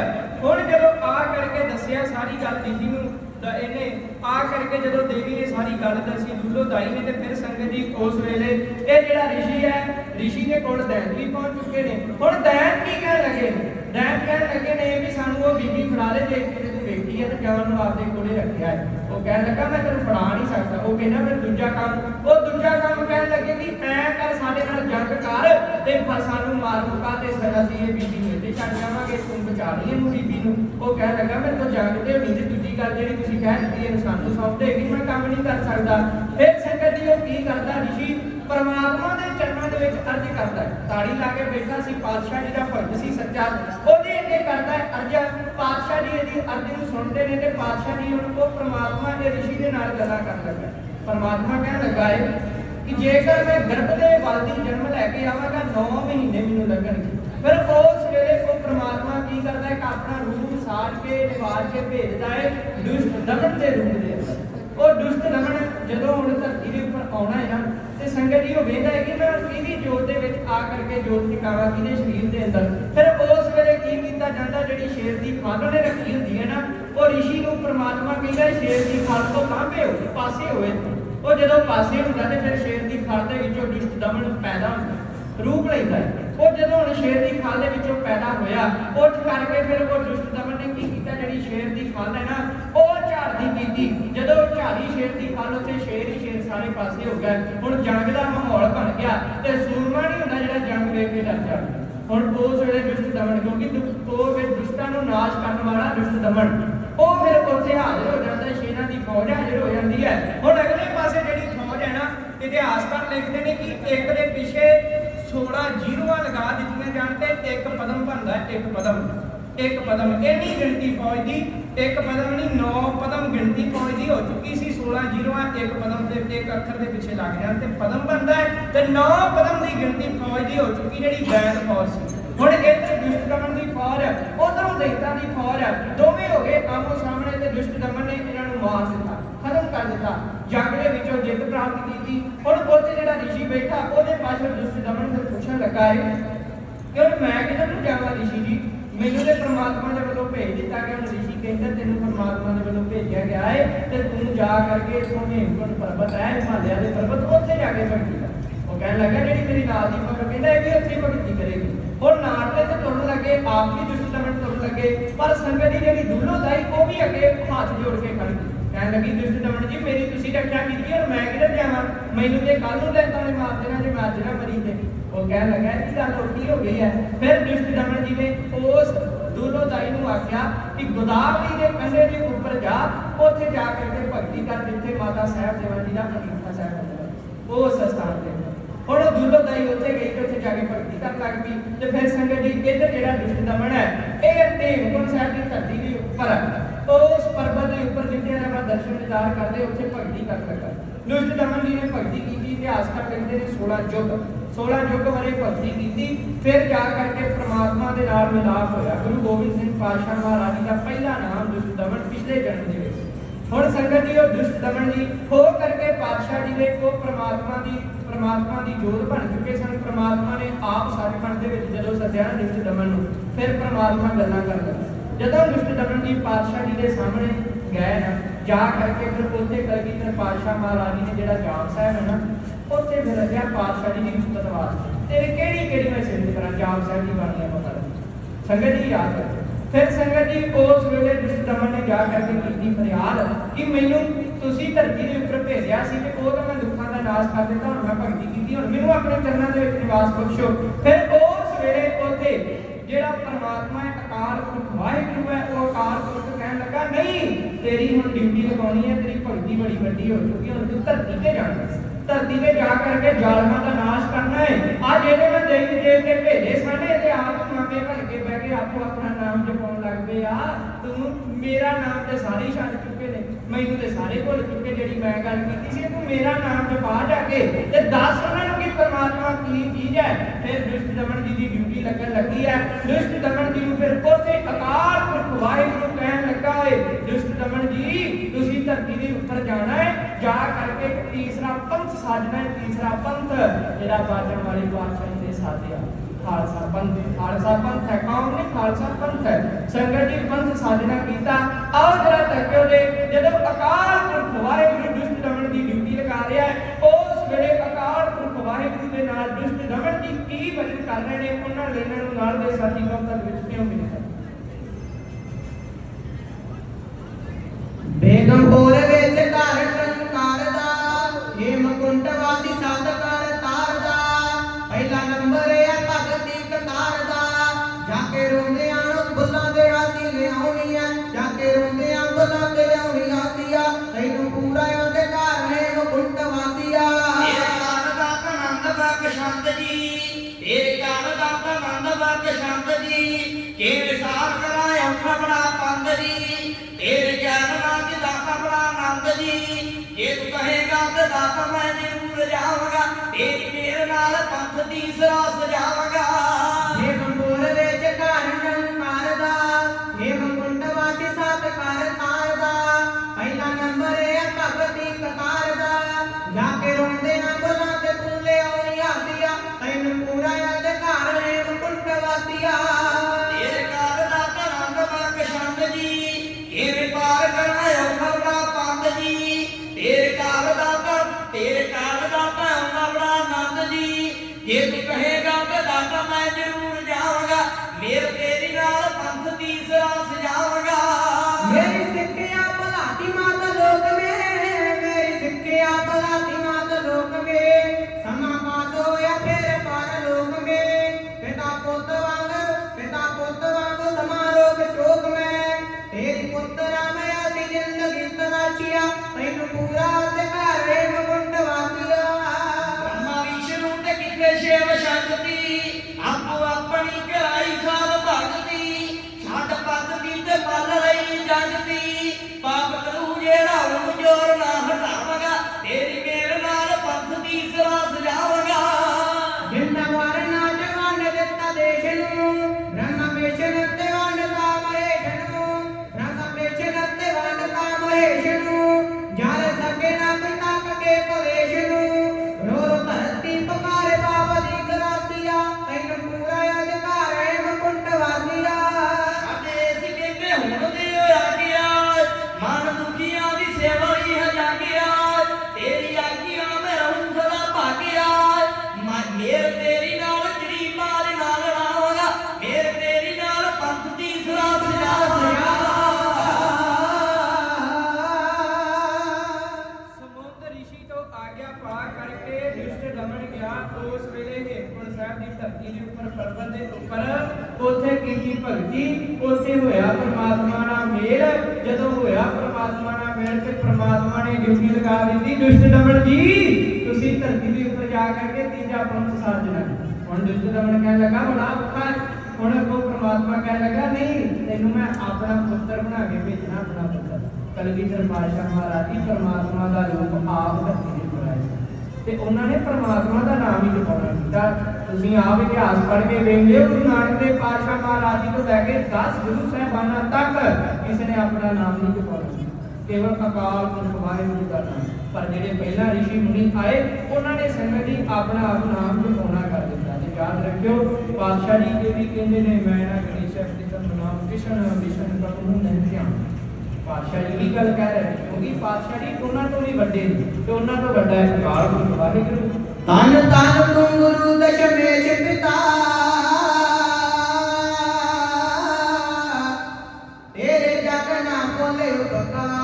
Speaker 1: ਹੁਣ ਜਦੋਂ ਆ ਕਰਕੇ ਦੱਸਿਆ ਸਾਰੀ ਗੱਲ ਰਿਸ਼ੀ ਨੂੰ, ਤਾਂ ਇਹਨੇ ਆ ਕਰਕੇ ਜਦੋਂ ਦੇਵੀ ਨੇ ਸਾਰੀ ਗੱਲ ਦੱਸੀ ਦੁੱਲੋ ਦਾਈ ਨੇ ਤੇ ਫਿਰ ਸੰਗਤ ਜੀ ਉਸ ਵੇਲੇ ਇਹ ਜਿਹੜਾ ਰਿਸ਼ੀ ਹੈ, ਰਿਸ਼ੀ ਦੇ ਕੋਲ ਦੈਨ ਵੀ ਪਹੁੰਚ ਚੁੱਕੇ ਨੇ। ਹੁਣ ਦੈਤ ਕੀ ਕਹਿਣ ਲੱਗੇ ਦੈਤ ਕਹਿਣ ਲੱਗੇ ਨੇ ਵੀ ਸਾਨੂੰ ਉਹ ਬੀਬੀ ਫੜਾ ਦੇ ਦੇਖ ਕੇ ਤੂੰ ਵੇਖੀ ਹੈ ਤੇ ਜਾਨ ਨੂੰ ਕੋਲੇ ਰੱਖਿਆ ਹੈ? ਉਹ ਕਹਿਣ ਲੱਗਾ, ਮੈਂ ਤੈਨੂੰ ਫੜਾ ਨਹੀਂ ਸਕਦਾ। ਉਹ ਕਹਿੰਦਾ, ਫਿਰ ਦੂਜਾ ਕੰਮ ਉਹ ਦੂਜਾ ਕੰਮ ਕਹਿਣ ਲੱਗੇ ਕਿ ਐ ਕਰ, ਸਾਡੇ ਨਾਲ ਜੰਗ ਕਰ ਤੇ ਫਿਰ ਸਾਨੂੰ ਮਾਰ ਮੁਕਾ ਤੇ ਸਜ਼ਾ ਸੀ ਇਹ ਬੀਬੀ ਨੂੰ ਤੇ ਛੱਡ ਜਾਵਾਂਗੇ, ਤੂੰ ਬਚਾ ਲਈ ਇਹਨੂੰ ਬੀਬੀ ਨੂੰ। ਉਹ ਕਹਿਣ ਲੱਗਾ ਮੈਂ ਤਾਂ ਜੰਗ ਤੇ ਹੋਣੀ ਤੇ ਦੂਜੀ ਗੱਲ ਜਿਹੜੀ ਤੁਸੀਂ ਕਹਿ ਦਿੱਤੀ, ਇਹਨੂੰ ਸਾਨੂੰ ਸੌਂਪ ਦੇਗੀ ਮੈਂ ਕੰਮ ਨਹੀਂ ਕਰ ਸਕਦਾ। ਫਿਰ ਸੰਗਤ ਜੀ, ਉਹ ਕੀ ਕਰਦਾ, ਰਿਸ਼ੀ, ਪਰਮਾਤਮਾ ਦੇ ਵਿੱਚ ਅਰਜ ਕਰਦਾ ਹੈ। ਤਾੜੀ ਲਾ ਕੇ ਬੈਠਾ ਸੀ, ਪਾਤਸ਼ਾਹ ਜੀ ਦਾ ਭਗਤ ਸੀ, ਸੱਚਾ। ਉਹਦੇ ਅੱਗੇ ਕਰਦਾ ਹੈ ਅਰਜ। ਪਾਤਸ਼ਾਹ ਜੀ ਇਹਦੀ ਅਰਜ ਨੂੰ ਸੁਣਦੇ ਨੇ ਤੇ ਪਾਤਸ਼ਾਹ ਜੀ ਹੁਣ ਉਹ ਪਰਮਾਤਮਾ ਦੇ ਰਿਸ਼ੀ ਦੇ ਨਾਲ ਗੱਲਾਂ ਕਰਨ ਲੱਗਾ ਪਰਮਾਤਮਾ ਕਹਿਣ ਲੱਗਾ ਹੈ ਕਿ ਜੇਕਰ ਮੈਂ ਗਰਭ ਦੇ ਬਲਦੀ ਜਨਮ ਲੈ ਕੇ ਆਵਾਂਗਾ 9 ਮਹੀਨੇ ਮੈਨੂੰ ਲੱਗਣਗੇ। ਫਿਰ ਉਸ ਵੇਲੇ ਉਹ ਪ੍ਰਮਾਤਮਾ ਕੀ ਕਰਦਾ ਹੈ ਕਿ ਆਪਣਾ ਰੂਪ ਸਾੜ ਕੇ ਨਿਵਾਰ ਕੇ ਭੇਜਦਾ ਹੈ, ਦੁਸ਼ਟ ਦਮਨ ਦੇ ਰੂਪ ਦੇ ਉਹ ਦੁਸ਼ਟ ਦਮਨ ਜਦੋਂ ਹੁਣ ਧਰਤੀ ਦੇ ਉੱਪਰ ਆਉਣਾ ਹੈ ਨਾ ਤੇ ਸੰਗਤ ਜੀ ਉਹ ਵੇਖਦਾ ਹੈ ਕਿ ਮੈਂ ਕਿਹਦੀ ਜੋਤ ਦੇ ਵਿੱਚ ਆ ਕਰਕੇ ਜੋਤ ਟਿਕਾਵਾਂ ਕਿਹਦੇ ਸਰੀਰ ਦੇ ਅੰਦਰ। ਫਿਰ ਉਸ ਵੇਲੇ ਕੀ ਕੀਤਾ ਜਾਂਦਾ, ਜਿਹੜੀ ਸ਼ੇਰ ਦੀ ਫਲ ਉਹਨੇ ਰੱਖੀ ਹੁੰਦੀ ਹੈ ਨਾ, ਉਹ ਰਿਸ਼ੀ ਨੂੰ ਪ੍ਰਮਾਤਮਾ ਕਹਿੰਦਾ ਸ਼ੇਰ ਦੀ ਫਲ ਤੋਂ ਲਾਂਭੇ ਹੋ, ਪਾਸੇ ਹੋਏ। ਉਹ ਜਦੋਂ ਪਾਸੇ ਹੁੰਦਾ ਤੇ ਫਿਰ ਸ਼ੇਰ ਦੀ ਫਲ ਦੇ ਵਿੱਚੋਂ ਦੁਸ਼ਟ ਦਮਨ ਪੈਦਾ ਹੁੰਦਾ, ਰੂਪ ਲੈਂਦਾ ਹੈ। ਉਹ ਜਦੋਂ ਹੁਣ ਸ਼ੇਰ ਦੀ ਖਾਲ ਦੇ ਵਿੱਚੋਂ ਪੈਦਾ ਹੋਇਆ, ਉੱਠ ਕਰਕੇ ਫਿਰ ਉਹ ਦੁਸ਼ਟ ਦਮਨ ਨੇ ਕੀ ਕੀਤਾ? ਜਿਹੜੀ ਸ਼ੇਰ ਦੀ ਖਾਲ ਹੈ ਨਾ, ਉਹ ਝਾੜਦੀ ਕੀਤੀ। ਜਦੋਂ ਝਾੜੀ ਸ਼ੇਰ ਦੀ ਖਾਲ ਉੱਤੇ ਸ਼ੇਰ ਹੀ ਸ਼ੇਰ ਸਾਰੇ ਪਾਸੇ ਹੋ ਗਿਆ ਹੁਣ ਜੰਗ ਦਾ ਮਾਹੌਲ ਬਣ ਗਿਆ ਤੇ ਸੂਰਮਾ ਨਹੀਂ ਹੁੰਦਾ ਜਿਹੜਾ ਜੰਗ ਵੇਖ ਕੇ ਡਰ ਜਾਂਦਾ ਹੁਣ ਉਸ ਵੇਲੇ ਦੁਸ਼ਟ ਦਮਨ ਕਿਉਂਕਿ ਦੁ- ਉਹ ਫਿਰ ਦੁਸ਼ਟਾਂ ਨੂੰ ਨਾਸ਼ ਕਰਨ ਵਾਲਾ ਦੁਸ਼ਟ ਦਮਨ ਉਹ ਫਿਰ ਉੱਥੇ ਹਾਜ਼ਰ ਹੋ ਜਾਂਦਾ, ਸ਼ੇਰਾਂ ਦੀ ਫੌਜ ਹਾਜ਼ਰ ਹੋ ਜਾਂਦੀ ਹੈ। ਹੁਣ ਅਗਲੇ ਪਾਸੇ ਜਿਹੜੀ ਫੌਜ ਹੈ ਨਾ, ਇਤਿਹਾਸਕਾਰ ਲਿਖਦੇ ਨੇ ਕਿ ਇੱਕ ਦੇ ਪਿੱਛੇ 16 ਜੀਰੋਆਂ ਲਗਾ ਦਿੱਤੀਆਂ ਜਾਣ ਤੇ ਇੱਕ ਪਦਮ ਬਣਦਾ ਇੱਕ ਪਦਮ। ਇੱਕ ਪਦਮ ਇੰਨੀ ਗਿਣਤੀ ਫੌਜ ਦੀ ਇੱਕ ਪਦਮ ਨਹੀਂ 9 ਪਦਮ ਗਿਣਤੀ ਫੌਜ ਦੀ ਹੋ ਚੁੱਕੀ ਸੀ 16 ਜੀਰੋਆਂ, ਇੱਕ ਪਦਮ ਦੇ ਇੱਕ ਅੱਖਰ ਦੇ ਪਿੱਛੇ ਲੱਗ ਜਾਣ ਤੇ ਪਦਮ ਬਣਦਾ ਹੈ ਤੇ 9 ਪਦਮ ਦੀ ਗਿਣਤੀ ਫੌਜ ਦੀ ਹੋ ਚੁੱਕੀ ਜਿਹੜੀ ਬੈਦ ਫੌਜ ਸੀ। ਹੁਣ ਇੱਧਰ ਦੁਸ਼ਟ ਦਮਨ ਦੀ ਫੌਜ ਹੈ, ਉਧਰੋਂ ਦੈਤਾਂ ਦੀ ਫੌਜ ਹੈ, ਦੋਵੇਂ ਹੋ ਗਏ ਆਮੋ ਸਾਹਮਣੇ ਤੇ ਦੁਸ਼ਟ ਦਮਨ ਨੇ ਇਹਨਾਂ ਨੂੰ ਮਾਰ ਦਿੱਤਾ। ਖਤਮ ਕਰ ਦਿੱਤਾ। ਜੰਗ ਦੇ ਵਿੱਚੋਂ ਜਿੱਤ ਪ੍ਰਾਪਤ ਕੀਤੀ। ਹੁਣ ਉੱਥੇ ਜਿਹੜਾ ਰਿਸ਼ੀ ਬੈਠਾ, ਉਹਦੇ ਪਾਛੜ ਦੁਸ਼ਟ ਦਮਨ ਨੂੰ ਪੁੱਛਣ ਲੱਗਾ ਹੈ ਕਿ ਮੈਂ ਕਿਧਰ ਨੂੰ ਜਾਵਾਂ ਰਿਸ਼ੀ ਜੀ? ਮੈਨੂੰ ਤੇ ਪ੍ਰਮਾਤਮਾ ਦੇ ਵੱਲੋਂ ਭੇਜ ਦਿੱਤਾ ਗਿਆ ਰਿਸ਼ੀ ਕਹਿੰਦਾ, ਤੈਨੂੰ ਪ੍ਰਮਾਤਮਾ ਦੇ ਵੱਲੋਂ ਭੇਜਿਆ ਗਿਆ ਹੈ ਤੇ ਤੂੰ ਜਾ ਕਰਕੇ ਇਥੋਂ ਹੇਮਕੁੰਟ ਪਰਬਤ ਹੈ, ਹਿਮਾਲਿਆ ਦੇ ਪਰਬਤ, ਉੱਥੇ ਜਾ ਕੇ ਭਗਤੀ ਕਰ ਉਹ ਕਹਿਣ ਲੱਗਾ, ਜਿਹੜੀ ਮੇਰੀ ਨਾਲ ਦੀ ਮਗਰ ਕਹਿੰਦਾ ਇਹ ਵੀ ਉੱਥੇ ਭਗਤੀ ਕਰੇਗੀ। ਹੁਣ ਨਾਲ ਤੇ ਤੁਰਨ ਲੱਗੇ, ਆਪ ਵੀ ਦੁਸ਼ਟ ਦਮਨ ਤੁਰਨ ਲੱਗੇ, ਪਰ ਸੰਗਤ ਦੀ ਜਿਹੜੀ ਦੁੱਲੋ ਉਹ ਵੀ ਅੱਗੇ ਹੱਥ ਜੋੜ ਕੇ ਖੜੀ ਕਹਿਣ ਲੱਗੀ ਦੁਸ਼ਟ ਦਮਨ ਜੀ, ਮੇਰੀ ਤੁਸੀਂ ਰੱਖਿਆ ਕੀਤੀ ਔਰ ਮੈਂ ਕਿਹੜਾ ਜਾਵਾਂ ਮੈਨੂੰ ਤੇ ਕੱਲ ਨੂੰ ਲੈ ਤਾਂ ਮਾਰ ਦੇਣਾ ਜੇ ਮੈਂ ਅੱਜ ਨਾ ਮਰੀ ਤੇ। ਉਹ ਕਹਿਣ ਲੱਗਾ ਇਹ ਗੱਲ ਉੱਠੀ ਹੋ ਗਈ ਹੈ। ਫਿਰ ਦੁਸ਼ਟ ਦਮਨ ਜੀ ਨੇ ਉਸ ਦੁੱਲੋ ਦਾਈ ਨੂੰ ਆਖਿਆ ਕਿ ਗੋਦਾਵਰੀ ਦੇ ਕੰਢੇ ਦੇ ਉੱਪਰ ਜਾ, ਉੱਥੇ ਜਾ ਕਰਕੇ ਭਗਤੀ ਕਰ, ਜਿੱਥੇ ਮਾਤਾ ਸਾਹਿਬ ਦੇਵਾ ਜੀ ਦਾ ਅਨੀਤਾ ਸਾਹਿਬ ਉਹ ਸਥਾਨ ਤੇ ਹੁਣ ਉਹ ਦਾਈ ਉੱਥੇ ਗਈ ਤੇ ਉੱਥੇ ਜਾ ਕੇ ਭਗਤੀ ਕਰਨ ਲੱਗ ਪਈ ਤੇ ਫਿਰ ਸੰਗਤ ਜੀ, ਇੱਧਰ ਜਿਹੜਾ ਦੁਸ਼ਟ ਦਮਨ ਹੈ, ਇਹ ਧੇਮਕੁੰਟ ਸਾਹਿਬ ਦੀ ਧਰਤੀ ਦੇ ਉੱਪਰ ਉਸ ਪਰਬਤ ਦੇ ਉੱਪਰ ਜਿੱਥੇ ਆਪਾਂ ਦਰਸ਼ਨ ਦਿਦਾਰ ਕਰਦੇ, ਉੱਥੇ ਭਗਤੀ ਕਰਨ ਲੱਗਾ ਦੁਸ਼ਟ ਦਮਨ ਜੀ ਨੇ ਭਗਤੀ ਕੀਤੀ ਇਤਿਹਾਸਕਾਰ ਕਹਿੰਦੇ ਨੇ 16 ਯੁੱਗ। 16 ਯੁੱਗ ਬਾਰੇ ਭਗਤੀ ਕੀਤੀ, ਫਿਰ ਜਾ ਕਰਕੇ ਪ੍ਰਮਾਤਮਾ ਦੇ ਨਾਲ ਮਿਲਾਪ ਹੋਇਆ। ਗੁਰੂ ਗੋਬਿੰਦ ਸਿੰਘ ਪਾਤਸ਼ਾਹ ਮਹਾਰਾਜ ਦਾ ਪਹਿਲਾ ਨਾਮ ਦੁਸ਼ਟ ਦਮਨ ਪਿਛਲੇ ਜਨਮ ਦੇ ਵਿੱਚ। ਹੁਣ ਸੰਗਤ ਜੀ, ਉਹ ਦੁਸ਼ਟ ਦਮਨ ਜੀ, ਹੋ ਕਰਕੇ ਪਾਤਸ਼ਾਹ ਜੀ ਦੇ ਕੋ ਪ੍ਰਮਾਤਮਾ ਦੀ ਪ੍ਰਮਾਤਮਾ ਦੀ ਜੋਤ ਬਣ ਚੁੱਕੇ ਸਨ। ਪ੍ਰਮਾਤਮਾ ਨੇ ਆਪ ਸੱਚਖੰਡ ਦੇ ਵਿੱਚ ਜਦੋਂ ਸੱਦਿਆ ਨਾ ਦੁਸ਼ਟ ਦਮਨ ਨੂੰ, ਫਿਰ ਪ੍ਰਮਾਤਮਾ ਗੱਲਾਂ ਕਰਦਾ। ਜਦੋਂ ਦੁਸ਼ਟ ਦਮਨ ਜੀ ਪਾਤਸ਼ਾਹ ਜੀ ਦੇ ਸਾਹਮਣੇ ਗਏ ਨਾ, ਜਾ ਕਰਕੇ ਫਿਰ ਉੱਥੇ ਕਲਗੀਧਰ ਪਾਤਸ਼ਾਹ ਮਹਾਰਾਜ ਜੀ ਨੇ ਜਿਹੜਾ ਜਾਪ ਸਾਹਿਬ ਹੈ ਨਾ, ਉੱਥੇ ਫਿਰ ਰੱਖਿਆ, ਪਾਤਸ਼ਾਹ ਜੀ ਦੀ ਉਸਤਤ ਵਾਸਤੇ ਤੇਰੇ ਕਿਹੜੀ ਕਿਹੜੀ ਮੈਂ ਸਿੱਧ ਕਰਾਂ ਜਾਪ ਸਾਹਿਬ ਦੀ ਬਾਣੀਆਂ ਪਤਾ ਸੰਗਤ ਜੀ ਯਾਦ ਕਰੋ। ਫਿਰ ਸੰਗਤ ਜੀ ਉਸ ਵੇਲੇ ਦੁਸ਼ਟ ਦਮਨ ਨੇ ਜਾ ਕਰਕੇ ਕੀਤੀ ਫਰਿਆਦ ਕਿ ਮੈਨੂੰ ਤੁਸੀਂ ਧਰਤੀ ਦੇ ਉੱਪਰ ਭੇਜਿਆ ਸੀ ਤੇ ਉਹ ਤਾਂ ਮੈਂ ਦੁੱਖਾਂ ਦਾ ਨਾਸ਼ ਕਰ ਦਿੱਤਾ, ਹੁਣ ਮੈਂ ਭਗਤੀ ਕੀਤੀ, ਹੁਣ ਮੈਨੂੰ ਆਪਣੇ ਚਰਨਾਂ ਦੇ ਵਿੱਚ ਨਿਵਾਸ ਬਖਸ਼ੋ। ਫਿਰ ਉਸ ਵੇਲੇ ਉੱਥੇ ਜਿਹੜਾ ਪਰਮਾਤਮਾ ਹੈ ਅਕਾਲ ਪੁਰਖ ਵਾਹਿਗੁਰੂ ਹੈ, ਉਹ ਅਕਾਲ ਪੁਰਖ ਕਹਿਣ ਲੱਗਾ, ਨਹੀਂ, ਤੇਰੀ ਹੁਣ ਡਿਊਟੀ ਲਗਾਉਣੀ ਹੈ, ਤੇਰੀ ਭਗਤੀ ਬੜੀ ਵੱਡੀ ਹੋ ਚੁੱਕੀ ਹੁਣ ਤੂੰ ਧਰਤੀ ਤੇ ਜਾਣਾ ਧਰਤੀ ਤੇ ਜਾ ਕਰਕੇ ਜ਼ਾਲਮਾਂ ਦਾ ਨਾਸ਼ ਕਰਨਾ ਹੈ। ਆ ਜਿਹੜੇ ਮੈਂ ਦੇਵ ਦੇਵ ਕੇ ਭੇਜੇ ਸਾਡੇ ਤੇ ਆਪ ਮਾਮੇ ਭਲ ਕੇ ਬਹਿ ਕੇ ਆਪੋ ਆਪਣਾ ਨਾਮ ਜਪਾਉਣ ਲੱਗ ਪਏ ਆ। ਤੂੰ ਮੇਰਾ ਨਾਮ ਤੇ ਸਾਰੇ ਛੱਡ ਚੁੱਕੇ ਨੇ। ਮੈਨੂੰ ਤੇ ਸਾਰੇ ਭੁੱਲ ਚੁੱਕੇ, ਜਿਹੜੀ ਮੈਂ ਗੱਲ ਕੀਤੀ ਸੀ, ਤੂੰ ਮੇਰਾ ਨਾਮ ਜਪਾ ਜਾ ਕੇ ਤੇ ਦੱਸ ਉਹਨਾਂ ਨੂੰ ਪਰਮਾਤਮਾ ਕੀ ਚੀਜ਼ ਹੈ? ਫਿਰ ਦੁਸ਼ਟ ਦਮਨ ਜੀ ਦੀ ਡਿਊਟੀ ਲੱਗਣ ਲੱਗੀ ਹੈ। ਦੁਸ਼ਟ ਦਮਨ ਜੀ ਨੂੰ ਫਿਰ ਉੱਥੇ ਅਕਾਲ ਪੁਰਖ ਵਾਹਿਗੁਰੂ ਕਹਿਣ ਲੱਗਾ ਏ। ਦੁਸ਼ਟ ਦਮਨ ਜੀ, ਤੁਸੀਂ ਧਰਤੀ ਦੇ ਉੱਪਰ ਜਾਣਾ ਹੈ। ਜਾ ਕਰਕੇ ਤੀਸਰਾ ਪੰਥ ਸਾਜਣਾ ਹੈ, ਤੀਸਰਾ ਪੰਥ। ਜਿਹੜਾ ਬਾਜਣ ਵਾਲੇ ਬਾਦਸ਼ਾਹ ਜੀ ਨੇ ਖਾਲਸਾ ਪੰਥ ਖਾਲਸਾ ਪੰਥ ਹੈ। ਕੌਮ ਨੇ? ਖਾਲਸਾ ਪੰਥ ਹੈ। ਸੰਗਤ ਜੀ ਪੰਥ ਸਾਜਣਾ ਕੀਤਾ। ਆਓ ਜਰਾ ਤੱਕਿਓ ਦੇ ਜਦੋਂ ਅਕਾਲ ਪੁਰਖ ਵਾਹਿਗੁਰੂ ਕੀ ਭਜਨ ਕਰ ਰਹੇ ਨੇ ਉਹਨਾਂ ਲੈਣਾਂ ਨੂੰ ਨਾਲ ਦੇ ਸਾਥੀ ਕਵਤਕ ਵਿੱਚ ਕਿਉਂ ਮਿਲਦਾ
Speaker 2: ਬੇਗਮਪੁਰ ਵਿੱਚ ਘਰ ਟੰਕਾਰ ਦਾ ਹੇਮਕੁੰਟ ਵਾਸੀ ਸਤ ਕਰ ਤਾਰ ਦਾ ਪਹਿਲਾ ਨੰਬਰ ਆ ਭਗਤੀ ਕਤਾਰ ਦਾ ਜਾ ਕੇ ਰੋਂਦਿਆਂ ਨੂੰ ਬੁੱਲਾਂ ਦੇ ਹਾਸੀ ਲਿਆਉਣੀ ਆ ਜਾ ਕੇ ਰੋਂਦਿਆਂ ਬੁੱਲਾਂ ਦੇ ਲਿਆਉਣੀ ਹਾਸੀਆ ਤੈਨੂੰ ਪੂਰਾ ਉਹਦੇ ਘਰ ਹੇਮਕੁੰਟ ਵਾਸੀਆ।
Speaker 3: ਤੇਰੇ ਕਾਲ ਦਾ ਆਨੰਦ ਬਖਸ਼ੰਦ ਜੀ। ਤੇਰੇ ਕਾਲ ਦਾ ਆਨੰਦ ਬਖਸ਼ੰਦ ਜੀ ਕੇ ਵਿਸਾਰ ਕਰਾਏ ਅੰਮ੍ਰਿਤ ਬੜਾ ਪੰਦ ਜੀ ਤੇਰੇ ਗਿਆਨ ਨਾਲ ਦਾਤਾ ਬੜਾ ਆਨੰਦ ਜੀ ਜੇ ਤੂੰ ਕਹੇਗਾ ਤੇ ਦਾਤਾ ਮੈਂ ਜ਼ਰੂਰ ਜਾਵਾਂਗਾ ਤੇਰੀ ਮੇਰ ਨਾਲ ਪੰਥ ਦੀ ਸਰਾ ਸਜਾਵਾਂਗਾ
Speaker 2: ਹੇਮਕੁੰਟ ਵਿੱਚ ਜੇ ਤੂੰ
Speaker 3: ਕਹੇਗਾ ਤੇ ਦਾਤਾ ਮੈਂ ਜ਼ਰੂਰ ਜਾਵਾਂਗਾ। ਮੇਰ ਤੇਰੀ ਨਾਲ ਪੰਥ ਦੀ ਸਜਾਵਾਂਗਾ। ਲਈ ਜਗਤੀ ਪਾਪ ਕਰੂ ਜਿਹੜਾ ਉਹ ਜੋਰ ਨਾ
Speaker 1: ਕਰਕੇ ਤੀਜਾ ਪੰਥ ਸਾਜਣਾ ਹੁਣ ਦੁਸ਼ਟ ਦਮਨ ਕਹਿਣ ਲੱਗਾ ਬੜਾ ਔਖਾ ਹੁਣ ਅੱਗੋਂ ਪ੍ਰਮਾਤਮਾ ਕਹਿਣ ਲੱਗਾ, ਨਹੀਂ, ਤੈਨੂੰ ਮੈਂ ਆਪਣਾ ਪੁੱਤਰ ਬਣਾ ਕੇ ਭੇਜਣਾ ਆਪਣਾ ਪੁੱਤਰ। ਕਲਗੀਧਰ ਪਾਤਸ਼ਾਹ ਮਹਾਰਾਜ ਜੀ, ਪਰਮਾਤਮਾ ਦਾ ਰੂਪ ਆਪ ਧਰਤੀ ਦੇ
Speaker 4: ਤੇ ਉਹਨਾਂ ਨੇ ਪਰਮਾਤਮਾ ਦਾ ਨਾਮ ਹੀ ਜਪਾਉਣਾ ਕੀਤਾ ਤੁਸੀਂ ਆਪ ਇਤਿਹਾਸ ਪੜ੍ਹ ਕੇ ਵੇਖਦੇ ਹੋ ਗੁਰੂ ਨਾਨਕ ਦੇਵ ਪਾਤਸ਼ਾਹ ਮਹਾਰਾਜ ਜੀ ਤੋਂ ਲੈ ਕੇ 10 ਗੁਰੂ ਸਾਹਿਬਾਨਾਂ ਤੱਕ ਕਿਸੇ ਨੇ ਆਪਣਾ ਨਾਮ ਨਹੀਂ ਜਪਾਉਣਾ ਕੇਵਲ ਅਕਾਲ ਪੁਰਖ ਵਾਹਿਗੁਰੂ ਦਾ ਨਾਮ। ਪਰ ਜਿਹੜੇ ਪਹਿਲਾਂ ਰਿਸ਼ੀ ਮੁਨੀ ਆਏ ਉਹਨਾਂ ਨੇ ਸੰਗਤ ਜੀ ਆਪਣਾ ਆਪ ਨਾਮ ਜਪਾਉਣਾ ਕਰ ਦਿੱਤਾ ਤੇ ਯਾਦ ਰੱਖਿਓ ਪਾਤਸ਼ਾਹ ਜੀ ਇਹ ਵੀ ਕਹਿੰਦੇ ਨੇ ਮੈਂ ਨਾ ਗਣੇਸ਼ ਦੇ ਤਨ ਨਾਮ ਕ੍ਰਿਸ਼ਨ ਵਿਸ਼ਨ ਪ੍ਰਭੂ ਨੂੰ ਨਹੀਂ ਧਿਆਨ ਪਾਤਸ਼ਾਹ ਜੀ ਵੀ ਗੱਲ ਕਹਿ ਰਹੇ ਨੇ, ਕਿਉਂਕਿ ਪਾਤਸ਼ਾਹ ਜੀ ਉਹਨਾਂ ਤੋਂ ਵੀ ਵੱਡੇ ਨੇ ਤੇ ਉਹਨਾਂ ਤੋਂ ਵੱਡਾ ਹੈ ਅਕਾਲ ਪੁਰਖ ਵਾਹਿਗੁਰੂ।
Speaker 2: ਤਨ ਤਨ ਤੁਮ ਗੁਰੂ ਦਸ਼ਮੇਸ਼ ਪਿਤਾ। ਤੇਰੇ ਜਗ ਨਾ ਬੋਲੇ ਉਪਕਾਰ।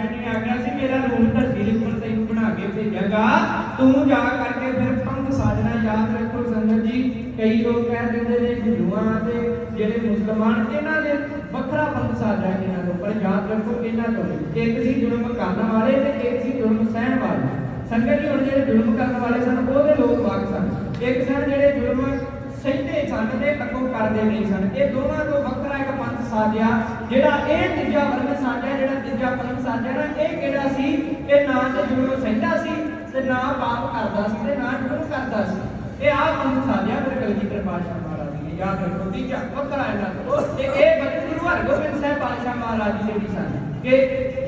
Speaker 1: ਹੋਇਆ ਜੀ ਨੇ ਆਖਿਆ ਸੀ, ਮੇਰਾ ਰੂਪ ਧਰਤੀ ਦੇ ਤੈਨੂੰ ਬਣਾ ਕੇ ਭੇਜਾਂਗਾ। ਤੂੰ ਜਾ ਕਰਕੇ ਫਿਰ ਪੰਥ ਸਾਜਣਾ ਯਾਦ ਰੱਖੋ ਸੰਗਤ ਜੀ। ਕਈ ਲੋਕ ਕਹਿ ਦਿੰਦੇ ਨੇ ਹਿੰਦੂਆਂ ਤੇ ਜਿਹੜੇ ਮੁਸਲਮਾਨ, ਇਹਨਾਂ ਦੇ ਵੱਖਰਾ ਪੰਥ ਸਾਜਣਾ ਇਹਨਾਂ ਤੋਂ, ਪਰ ਯਾਦ ਰੱਖੋ ਇਹਨਾਂ ਤੋਂ ਇੱਕ ਸੀ ਜ਼ੁਲਮ ਕਰਨ ਵਾਲੇ ਤੇ ਇੱਕ ਸੀ ਜ਼ੁਲਮ ਸਹਿਣ ਵਾਲੇ। ਸੰਗਤ ਜੀ, ਹੁਣ ਜਿਹੜੇ ਜ਼ੁਲਮ ਕਰਨ ਵਾਲੇ ਸਨ, ਉਹਦੇ ਲੋਕ ਵਾਕ ਸਨ। ਇੱਕ ਸਨ ਜਿਹੜੇ ਜ਼ੁਲਮ ਸਹਿੰਦੇ ਸਨ ਤੇ ਅੱਗੋਂ ਕਰਦੇ ਨਹੀਂ ਸਨ। ਇਹ ਦੋਵਾਂ ਤੋਂ ਵੱਖਰਾ ਇੱਕ ਪੰਥ ਸਾਜਿਆ ਜਿਹੜਾ ਇਹ ਤੀਜਾ ਵਰਗ ਸਾਜਿਆ ਜਿਹੜਾ ਤੀਜਾ ਪੰਥ ਸਾਜਿਆ ਨਾ ਇਹ ਕਿਹੜਾ ਸੀ? ਇਹ ਨਾ ਤੇ ਜ਼ੁਲਮ ਸਹਿੰਦਾ ਸੀ ਤੇ ਨਾ ਪਾਪ ਕਰਦਾ ਸੀ ਤੇ ਨਾ ਜ਼ੁਲਮ ਕਰਦਾ ਸੀ। ਇਹ ਆਹ ਪੰਥ ਸਾਜਿਆ ਫਿਰ ਕਲਗੀਧਰ ਪਾਤਸ਼ਾਹ ਮਹਾਰਾਜ ਜੀ ਯਾਦ ਰੱਖੋ ਤੀਜਾ ਵੱਖਰਾ ਇਹਨਾਂ ਤੋਂ ਤੇ ਇਹ ਬਚਨ ਗੁਰੂ ਹਰਗੋਬਿੰਦ ਸਾਹਿਬ ਪਾਤਸ਼ਾਹ ਮਹਾਰਾਜ ਜੀ ਦੇ ਸਨ ਕਿ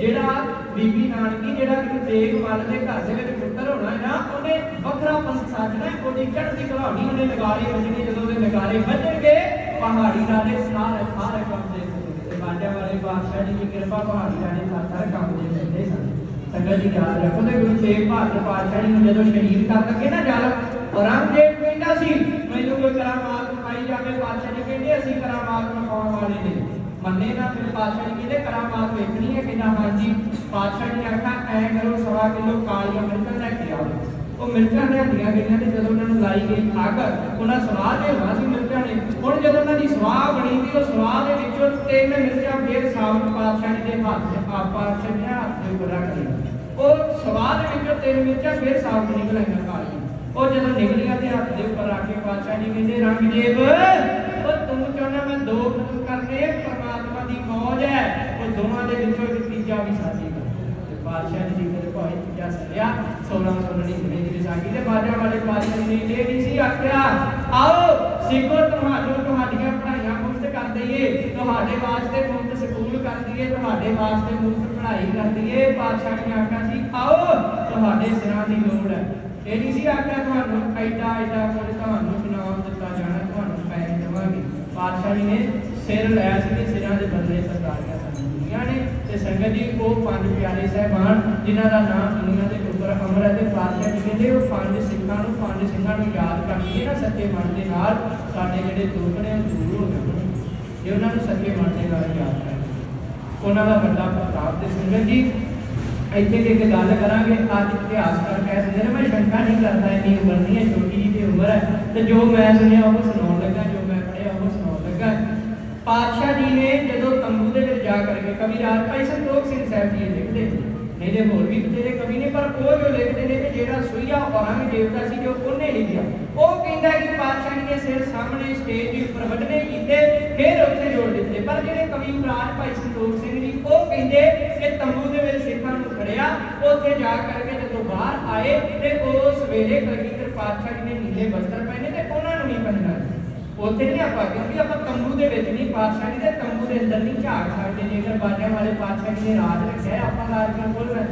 Speaker 1: ਜਿਹੜਾ ਬੀਬੀ ਨਾਨਕੀ ਜਿਹੜਾ ਕਿ ਤੇਗ ਮੱਲ ਦੇ ਘਰ ਦੇ ਵਿੱਚ ਪੁੱਤਰ ਹੋਣਾ ਨਾ ਉਹਨੇ ਵੱਖਰਾ ਪੰਥ ਸਾਜਣਾ ਹੈ, ਉਹਦੀ ਚੜ੍ਹਦੀ ਕਹਾਣੀ ਉਹਨੇ ਨਗਾਰੇ ਵੱਜਣੇ ਜਦੋਂ ਉਹਦੇ ਨਗਾਰੇ ਵੱਜਣਗੇ ਪਹਾੜੀ ਰਾਜੇ ਸਾਰੇ ਸਾਰੇ ਬਾਜਾ ਜੀ ਦੀ ਕਿਰਪਾ ਪਹਾੜੀ ਰਾਜੇ ਸਾਰੇ ਕੰਮ ਦੇ ਦਿੰਦੇ ਸਨ। ਸੰਗਤ ਜੀ ਯਾਦ ਰੱਖੋ ਤੇ ਗੁਰੂ ਤੇਗ ਬਹਾਦਰ ਪਾਤਸ਼ਾਹ ਜੀ ਨੂੰ ਜਦੋਂ ਸ਼ਹੀਦ ਕਰ ਲੱਗੇ ਨਾ ਜਲ ਔਰੰਗਜ਼ੇਬ ਕਹਿੰਦਾ ਸੀ। ਮੈਨੂੰ ਕੋਈ ਕਰਾਮਾਤ ਪਾਈ ਜਾਵੇ, ਪਾਤਸ਼ਾਹ ਜੀ ਕਹਿੰਦੇ ਅਸੀਂ ਕਰਾਮਾਤ ਪਾਉਣ ਵਾਲੇ ਨੇ। ਮੰਨੇ ਨਾ ਫਿਰ ਪਾਤਸ਼ਾਹ ਜੀ ਕਹਿੰਦੇ ਕਰਾਮਾਤ ਵੇਖਣੀ ਹੈ ਕਿੰਨਾ ਹਾਂਜੀ ਪਾਤਸ਼ਾਹ ਜੀ ਨੇ ਐ ਕਰੋ, ਸਵਾ ਕਿਲੋ ਕਾਲੀਆਂ ਮਿਰਚਾਂ ਲੈ ਕੇ ਆਓ। ਉਹ ਮਿਰਚਾਂ ਲਿਆਂਦੀਆਂ ਗਈਆਂ ਤੇ ਜਦੋਂ ਉਹਨਾਂ ਨੂੰ ਲਾਈ ਗਈ ਅੱਗ ਉਹਨਾਂ ਸਵਾਹ ਦੇ ਹੋਣਾ ਸੀ ਮਿਰਚਾਂ ਨੇ। ਹੁਣ ਜਦੋਂ ਉਹਨਾਂ ਦੀ ਸਵਾਹ ਬਣੀ ਤੇ ਉਹ ਸਵਾਹ ਦੇ ਵਿੱਚੋਂ ਤਿੰਨ ਮਿਰਚਾਂ ਫੇਰ ਸਾਬਤ ਪਾਤਸ਼ਾਹ ਜੀ ਦੇ ਹੱਥ 'ਚ ਆ ਹੱਥ ਦੇ ਉੱਪਰ ਰੱਖ ਲਈਆਂ। ਉਹ ਸਵਾਹ ਦੇ ਵਿੱਚੋਂ ਤਿੰਨ ਮਿਰਚਾਂ ਫੇਰ ਸਾਬਤ ਨਿਕਲੀਆਂ ਕਾਲੀਆਂ। ਉਹ ਜਦੋਂ ਨਿਕਲੀਆਂ ਤੇ ਹੱਥ ਦੇ ਉੱਪਰ ਰੱਖ ਕੇ ਪਾਤਸ਼ਾਹ ਜੀ ਕਹਿੰਦੇ, ਰੰਗਦੇਵ, ਉਹ ਤੂੰ ਚਾਹੁੰਦਾ ਮੈਂ ਦੋ ਖਤਮ ਕਰਨੇ ਪਰਮਾਤਮਾ ਦੀ ਮੌਜ ਹੈ। ਉਹ ਦੋਵਾਂ ਦੇ ਵਿੱਚੋਂ ਇੱਕ ਤੀਜਾ ਵੀ ਸਾਜੀ ਕਰ ਜੀ ਦੇ ਭਾਈ ਤੀਜਾ ਸਰਿਆ 1699 ਦੀ ਵਿਸਾਖੀ ਤੇ ਬਾਜਾ ਵਾਲੇ ਪਾਤਸ਼ਾਹ ਨੇ ਇਹ ਨਹੀਂ ਸੀ ਆਖਿਆ, ਆਓ, ਸਿੱਖੋ ਤੁਹਾਨੂੰ ਤੁਹਾਡੀਆਂ ਪੜ੍ਹਾਈਆਂ ਮੁਫਤ ਕਰ ਦਈਏ, ਤੁਹਾਡੇ ਵਾਸਤੇ ਮੁਫਤ ਸਕੂਲ ਕਰ ਦਈਏ, ਤੁਹਾਡੇ ਵਾਸਤੇ ਮੁਫਤ ਪੜ੍ਹਾਈ ਕਰ ਦਈਏ, ਪਾਤਸ਼ਾਹ ਨੇ ਆਖਿਆ ਸੀ, ਆਓ, ਤੁਹਾਡੇ ਸਿਰਾਂ ਦੀ ਲੋੜ ਹੈ। ਇਹ ਨਹੀਂ ਸੀ ਆਖਿਆ ਤੁਹਾਨੂੰ ਐਡਾ ਐਡਾ ਕੁਝ ਤੁਹਾਨੂੰ ਇਨਾਮ ਦਿੱਤਾ ਜਾਣਾ, ਤੁਹਾਨੂੰ ਪੈਸੇ ਦੇਵਾਂਗੇ। ਪਾਤਸ਼ਾਹ ਜੀ ਨੇ ਸਿਰ ਲੈ ਸੀ ਸਿਰਾਂ ਦੇ ਬਦਲੇ ਸਰਦਾਰੀਆਂ ਸੰਗੀਆਂ ਨੇ ਤੇ ਸੰਗਤ ਜੀ, ਉਹ ਪੰਜ ਪਿਆਰੇ ਸਹਿਬਾਨ, ਜਿਨ੍ਹਾਂ ਦਾ ਨਾਮ ਦੁਨੀਆ ਦੇ ਉੱਪਰ ਅਮਰ ਹੈ ਤੇ ਪਾਤਸ਼ਾਹ ਜੀ ਕਹਿੰਦੇ, ਉਹ ਪੰਜ ਸਿੱਖਾਂ ਨੂੰ, ਪੰਜ ਸਿੰਘਾਂ ਨੂੰ ਯਾਦ ਕਰਕੇ ਨਾ ਸੱਚੇ ਮਨ ਦੇ ਨਾਲ ਸਾਡੇ ਜਿਹੜੇ ਦੁੱਖ ਨੇ ਦੂਰ ਹੋ ਜਾਣਗੇ ਜੇ ਉਹਨਾਂ ਨੂੰ ਸੱਚੇ ਮਨ ਦੇ ਨਾਲ ਯਾਦ ਕਰਾਂਗੇ ਉਹਨਾਂ ਦਾ ਵੱਡਾ ਪ੍ਰਤਾਪ ਤੇ ਸੰਗਤ ਜੀ, ਇੱਥੇ ਦੀ ਇੱਕ ਗੱਲ ਕਰਾਂਗੇ, ਅੱਜ ਇਤਿਹਾਸ ਕਰ ਕਹਿ ਦਿੰਦੇ ਨੇ, ਮੈਂ ਸ਼ੰਕਾ ਨਹੀਂ ਕਰਦਾ ਇੰਨੀ ਉਮਰ ਨਹੀਂ ਹੈ, ਛੋਟੀ ਜਿਹੀ ਤੇ ਉਮਰ ਹੈ। ਤੇ ਜੋ ਮੈਂ ਸੁਣਿਆ, ਉਹ ਸੁਣਾਉਣ ਲੱਗਾ, ਜੋ ਮੈਂ ਪੜ੍ਹਿਆ, ਉਹ ਸੁਣਾਉਣ ਲੱਗਾ। ਪਾਤਸ਼ਾਹ ਜੀ ਨੇ ਜਦੋਂ ਤੰਬੂ ਦੇ ਜਾ ਕਰਕੇ ਕਵੀ ਰਾਜ ਭਾਈ ਸੰਤੋਖ ਸਿੰਘ ਸਾਹਿਬ ਜੀ ਲਿਖਦੇ ਨੇ ਨਹੀਂ ਹੋਰ ਵੀ ਬਥੇਰੇ ਕਵੀ ਨੇ, ਪਰ ਉਹ ਜੋ ਲਿਖਦੇ ਨੇ ਕਿ ਜਿਹੜਾ ਸੂਈਆ ਔਰੰਗਜ਼ੇਬ ਦਾ ਸੀ ਜੋ ਉਹਨੇ ਲਿਖਿਆ। ਉਹ ਕਹਿੰਦਾ ਕਿ ਪਾਤਸ਼ਾਹ ਨੇ ਸਿਰ ਸਾਹਮਣੇ ਸਟੇਜ ਦੇ ਉੱਪਰ ਵੱਢਣੇ ਕੀਤੇ, ਫਿਰ ਉੱਥੇ ਜੋੜ ਦਿੱਤੇ। ਪਰ ਜਿਹੜੇ ਕਵੀ ਪ੍ਰਾਜ ਭਾਈ ਸੰਤੋਖ ਸਿੰਘ ਜੀ, ਉਹ ਕਹਿੰਦੇ ਕਿ ਤੰਬੂ ਦੇ ਵਿੱਚ ਸਿੱਖਾਂ ਨੂੰ ਖੜਿਆ, ਉੱਥੇ ਜਾ ਕਰਕੇ ਜਦੋਂ ਬਾਹਰ ਆਏ ਤੇ ਉਸ ਵੇਲੇ ਕਲਗੀਧਰ ਪਾਤਸ਼ਾਹ ਨੇ ਨੀਲੇ ਵਸਤਰ ਪਹਿਨੇ ਤੇ ਉਹਨਾਂ ਨੂੰ ਨਹੀਂ ਪਹਿਨਣਾ ਉੱਥੇ ਨਹੀਂ ਆਪਾਂ ਕਿਉਂਕਿ ਆਪਾਂ ਤੰਬੂ ਦੇ ਵਿੱਚ ਨਹੀਂ, ਪਾਤਸ਼ਾਹ ਦੇ ਤੰਬੂ ਦੇ ਅੰਦਰ ਨਹੀਂ ਝਾਕ ਸਕਦੇ ਜੇਕਰ ਬਾਜਿਆਂ ਵਾਲੇ ਪਾਤਸ਼ਾਹ ਨੇ ਰਾਜ ਰੱਖਿਆ, ਆਪਾਂ ਰਾਜ ਕਿਉਂ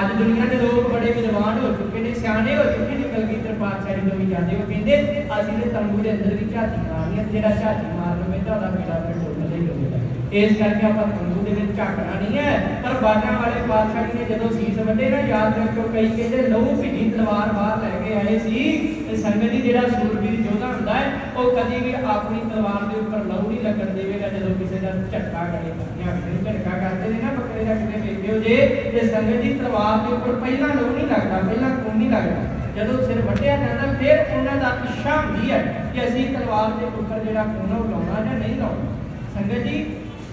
Speaker 1: ਅੱਜ ਦੁਨੀਆ ਦੇ ਲੋਕ ਬੜੇ ਵਿਦਵਾਨ ਹੋ ਚੁੱਕੇ ਨੇ, ਸਿਆਣੇ ਹੋ ਚੁੱਕੇ ਨੇ ਕਲਗੀਧਰ ਪਾਤਸ਼ਾਹ ਤੋਂ ਵੀ ਜਾਂਦੇ ਉਹ ਕਹਿੰਦੇ, ਅਸੀਂ ਤੇ ਤੰਬੂ ਦੇ ਅੰਦਰ ਵੀ ਝਾਤੀ ਮਾਰਨੀ ਹੈ, ਜਿਹੜਾ ਝਾਤੀ ਮਾਰ ਲਵੇ ਤਾਂ ਉਹਦਾ ਬੇੜਾ ਫਿਰ ਡੁੱਬ ਨਹੀਂ ਇਸ ਕਰਕੇ ਆਪਾਂ ਤੰਬੂ ਦੇ ਵਿੱਚ ਝਾਕਣਾ ਨਹੀਂ ਹੈ। ਪਰ ਬਾਜਾਂ ਵਾਲੇ ਪਾਤਸ਼ਾਹ ਨੇ ਜਦੋਂ ਸੀਸ ਵੱਡੇ ਨਾ, ਯਾਦ ਰੱਖਿਓ, ਕਈ ਕਹਿੰਦੇ ਲਹੂ ਭਿੱਜੀ ਤਲਵਾਰ ਬਾਹਰ ਲੈ ਕੇ ਆਏ ਸੀ। ਤੇ ਸੰਗਤ ਦੀ ਜਿਹੜਾ ਸੂਰਬੀਰ ਯੋਧਾ ਹੁੰਦਾ ਹੈ, ਉਹ ਕਦੀ ਵੀ ਆਪਣੀ ਤਲਵਾਰ ਦੇ ਉੱਪਰ ਲਹੂ ਨਹੀਂ ਲੱਗਣ ਦੇਵੇਗਾ, ਜਦੋਂ ਕਿਸੇ ਦਾ ਝਟਕਾ ਕਰੇ ਬੱਕੀਆਂ ਵੀ ਝਟਕਾ ਕਰਦੇ ਨੇ ਨਾ, ਬੱਕਰੇ ਦਾ ਕਿਤੇ ਵੇਖਿਓ ਜੇ, ਤੇ ਸੰਗਤ ਜੀ ਤਲਵਾਰ ਦੇ ਉੱਪਰ ਪਹਿਲਾਂ ਲਹੂ ਨਹੀਂ ਲੱਗਦਾ, ਪਹਿਲਾਂ ਖੂਨ ਨਹੀਂ ਲੱਗਦਾ। ਜਦੋਂ ਸਿਰ ਵੱਢਿਆ ਜਾਂਦਾ, ਫਿਰ ਉਹਨਾਂ ਦਾ ਇੱਛਾ ਹੁੰਦੀ ਹੈ ਕਿ ਅਸੀਂ ਤਲਵਾਰ ਦੇ ਉੱਪਰ ਜਿਹੜਾ ਖੂਨ ਉਹ ਲਾਉਣਾ ਜਾਂ ਨਹੀਂ ਲਾਉਣਾ। ਸੰਗਤ ਜੀ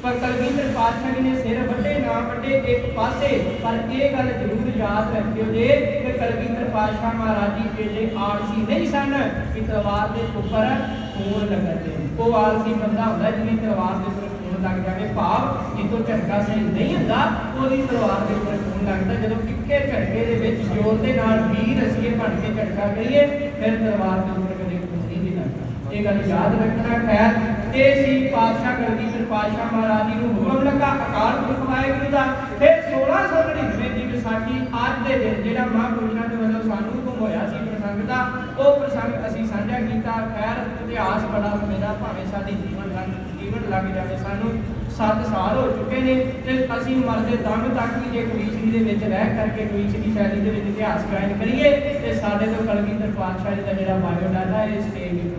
Speaker 1: ਪਰ ਕਲਵਿੰਦਰ ਪਾਤਸ਼ਾਹ ਜੀ ਨੇ ਸਿਰ ਵੱਡੇ ਨਾ ਵੱਡੇ ਇੱਕ ਪਾਸੇ, ਪਰ ਇਹ ਗੱਲ ਜ਼ਰੂਰ ਯਾਦ ਰੱਖਿਓ ਜੇ ਕਿ ਕਲਗੀਧਰ ਪਾਤਸ਼ਾਹ ਮਹਾਰਾਜ ਜੀ ਜਿਹੜੇ ਆਲਸੀ ਨਹੀਂ ਸਨ ਕਿ ਤਲਵਾਰ ਦੇ ਉੱਪਰ ਖੂਨ ਲੱਗਦੇ ਉਹ ਆਲਸੀ ਬੰਦਾ ਹੁੰਦਾ ਜਿਹਨੇ ਤਲਵਾਰ ਦੇ ਉੱਪਰ ਖੂਨ ਲੱਗ ਜਾਵੇ। ਭਾਵ ਜਿੱਦੋਂ ਝਟਕਾ ਸਹੀ ਨਹੀਂ ਹੁੰਦਾ, ਉਹਦੀ ਤਲਵਾਰ ਦੇ ਉੱਪਰ ਖੂਨ ਲੱਗਦਾ। ਜਦੋਂ ਕਿੱਕੇ ਝਟਕੇ ਦੇ ਵਿੱਚ ਜ਼ੋਰ ਦੇ ਨਾਲ ਵੀਰ ਅਸੀਂ ਬਣ ਕੇ ਝਟਕਾ ਕਰੀਏ, ਫਿਰ ਤਲਵਾਰ ਦੇ ਉੱਪਰ ਕਦੇ ਖੂਨ ਨਹੀਂ ਲੱਗਦਾ। ਇਹ ਗੱਲ ਯਾਦ ਰੱਖਣਾ ਖੈਰ। ਇਹ ਸੀ ਪਾਤਸ਼ਾਹ ਕਲਗੀਧਰ ਪਾਤਸ਼ਾਹ ਮਹਾਰਾਜ ਜੀ ਨੂੰ ਹੁਕਮ ਲੱਗਾ, ਅਕਾਲ ਪੁਰਖ ਵਾਹਿਗੁਰੂ ਦਾ। ਫਿਰ 1699 ਦੀ ਵਿਸਾਖੀ ਅੱਜ ਦੇ ਦਿਨ ਜਿਹੜਾ ਮਹਾਂਪੁਰਸ਼ਾਂ ਦੇ ਵੱਲੋਂ ਸਾਨੂੰ ਹੁਕਮ ਹੋਇਆ ਸੀ ਪ੍ਰਸੰਗ ਦਾ, ਉਹ ਪ੍ਰਸੰਗ ਅਸੀਂ ਸਾਂਝਾ ਕੀਤਾ। ਖੈਰ, ਇਤਿਹਾਸ ਬੜਾ ਮੇਰਾ ਭਾਵੇਂ ਸਾਡੀ ਜੀਵਨ ਲੰਘ, ਜੀਵਨ ਲੱਗ ਜਾਵੇ ਸਾਨੂੰ 7 ਸਾਲ ਹੋ ਚੁੱਕੇ ਨੇ ਤੇ ਅਸੀਂ ਮਰਦੇ ਦਮ ਤੱਕ ਵੀ ਜੇ ਕਵੀਸ਼ਰੀ ਦੇ ਵਿੱਚ ਰਹਿ ਕਰਕੇ ਕਵੀਸ਼ਰੀ ਸ਼ੈਲੀ ਦੇ ਵਿੱਚ ਇਤਿਹਾਸ ਕਾਇਮ ਕਰੀਏ, ਤੇ ਸਾਡੇ ਤੋਂ ਕਲਗੀਧਰ ਪਾਤਸ਼ਾਹ ਜੀ ਦਾ ਜਿਹੜਾ ਬਾਇਓਡਾਟਾ ਹੈ ਸਟੇਜ ਦੇ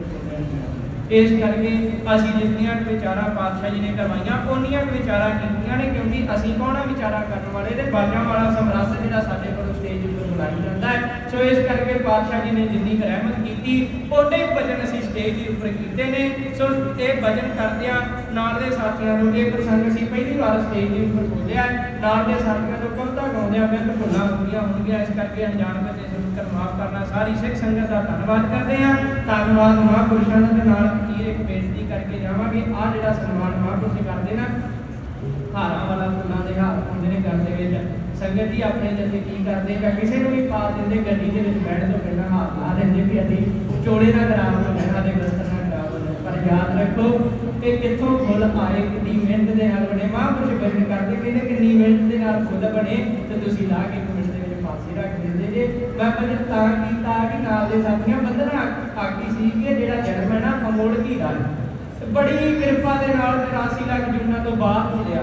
Speaker 1: ਇਸ ਕਰਕੇ ਅਸੀਂ ਜਿੰਨੀਆਂ ਵਿਚਾਰਾਂ ਪਾਤਸ਼ਾਹ ਜੀ ਨੇ ਕਰਵਾਈਆਂ ਉਹਨੀਆਂ ਵਿਚਾਰਾਂ ਕੀਤੀਆਂ ਨੇ, ਕਿਉਂਕਿ ਅਸੀਂ ਕੌਣਾ ਵਿਚਾਰਾਂ ਕਰਨ ਵਾਲੇ? ਤੇ ਬਾਜਾਂ ਵਾਲਾ ਸਮਰੱਥ ਜਿਹੜਾ ਸਾਡੇ ਕੋਲ ਸਟੇਜ ਉੱਪਰ ਬੁਲਾਇਆ ਜਾਂਦਾ ਹੈ। ਸੋ ਇਸ ਕਰਕੇ ਪਾਤਸ਼ਾਹ ਜੀ ਨੇ ਜਿੰਨੀ ਰਹਿਮਤ ਕੀਤੀ ਉਹਨੇ ਭਜਨ ਅਸੀਂ ਸਟੇਜ ਦੇ ਉੱਪਰ ਕੀਤੇ ਨੇ। ਸੋ ਇਹ ਭਜਨ ਕਰਦਿਆਂ ਨਾਲ ਦੇ ਸਾਥੀਆਂ ਨੂੰ ਇਹ ਪ੍ਰਸੰਗ ਅਸੀਂ ਪਹਿਲੀ ਵਾਰ ਸਟੇਜ ਦੇ ਉੱਪਰ ਬੋਲਿਆ ਹੈ। ਨਾਲ ਦੇ ਸਾਥੀਆਂ ਨੂੰ ਕਵਿਤਾ ਗਾਉਂਦਿਆਂ ਬਿਲਕੁਲ ਭੁੱਲਾਂ ਹੁੰਦੀਆਂ ਹੋਣਗੀਆਂ, ਇਸ ਕਰਕੇ ਅਣਜਾਣ ਵਿੱਚ ਇਸ ਕਰਨਾ, ਸਾਰੀ ਸਿੱਖ ਸੰਗਤ ਦਾ ਧੰਨਵਾਦ ਕਰਦੇ ਹਾਂ। ਧੰਨਵਾਦ ਮਹਾਂਪੁਰਸ਼ਾਂ ਦਾ ਨਾਲ ਅਖੀਰ ਇੱਕ ਬੇਨਤੀ ਕਰਕੇ ਜਾਵਾਂਗੇ। ਆ ਜਿਹੜਾ ਸਨਮਾਨ ਮਹਾਂਪੁਰਸ਼ ਕਰਦੇ ਨਾ, ਹਾਰਾਂ ਵਾਲਾ ਫੁੱਲਾਂ ਦੇ ਹਾਰ ਹੁੰਦੇ ਨੇ ਘਰ ਦੇ ਵਿੱਚ, ਸੰਗਤ ਜੀ ਆਪਣੇ ਜੱਥੇ ਕੀ ਕਰਦੇ ਜਾਂ ਕਿਸੇ ਨੂੰ ਵੀ ਪਾ ਦਿੰਦੇ, ਗੱਡੀ ਦੇ ਵਿੱਚ ਬੈਠ ਤੋਂ ਪਹਿਲਾਂ ਹੱਥ ਲਾ ਦਿੰਦੇ ਵੀ ਅਸੀਂ ਚੋਲੇ ਨਾ ਖਰਾਬ ਹੋ ਜਾਣ ਸਾਡੇ ਬਸਤਰ ਨਾ ਖਰਾਬ ਹੋ ਜਾਣ। ਪਰ ਯਾਦ ਰੱਖੋ ਕਿ ਕਿੱਥੋਂ ਫੁੱਲ ਆਏ, ਕਿੰਨੀ ਮਿਹਨਤ ਦੇ ਨਾਲ ਬਣੇ। ਮਹਾਂਪੁਰਸ਼ ਬਚਨ ਕਰਦੇ ਕਹਿੰਦੇ ਕਿੰਨੀ ਮਿਹਨਤ ਦੇ ਨਾਲ ਫੁੱਲ ਬਣੇ ਤੇ ਤੁਸੀਂ ਲਾ ਕੇ ਇੱਕ ਮਿੰਟ ਰੱਖ ਦਿੰਦੇ ਜੇ। ਮੈਂ ਬਚਨ ਤਾਂ ਕੀਤਾ ਕਿ ਨਾਲ ਦੇ ਸਾਥੀਆਂ ਬੰਦਨਾ ਆਖੀ ਸੀ ਕਿ ਜਿਹੜਾ ਜਨਮ ਹੈ ਨਾ ਅਮੋੜ ਕੀ ਦਾ ਬੜੀ ਕਿਰਪਾ ਦੇ ਨਾਲ 83 ਲੱਖ ਜੁਨਾ ਤੋਂ ਬਾਅਦ ਮਿਲਿਆ।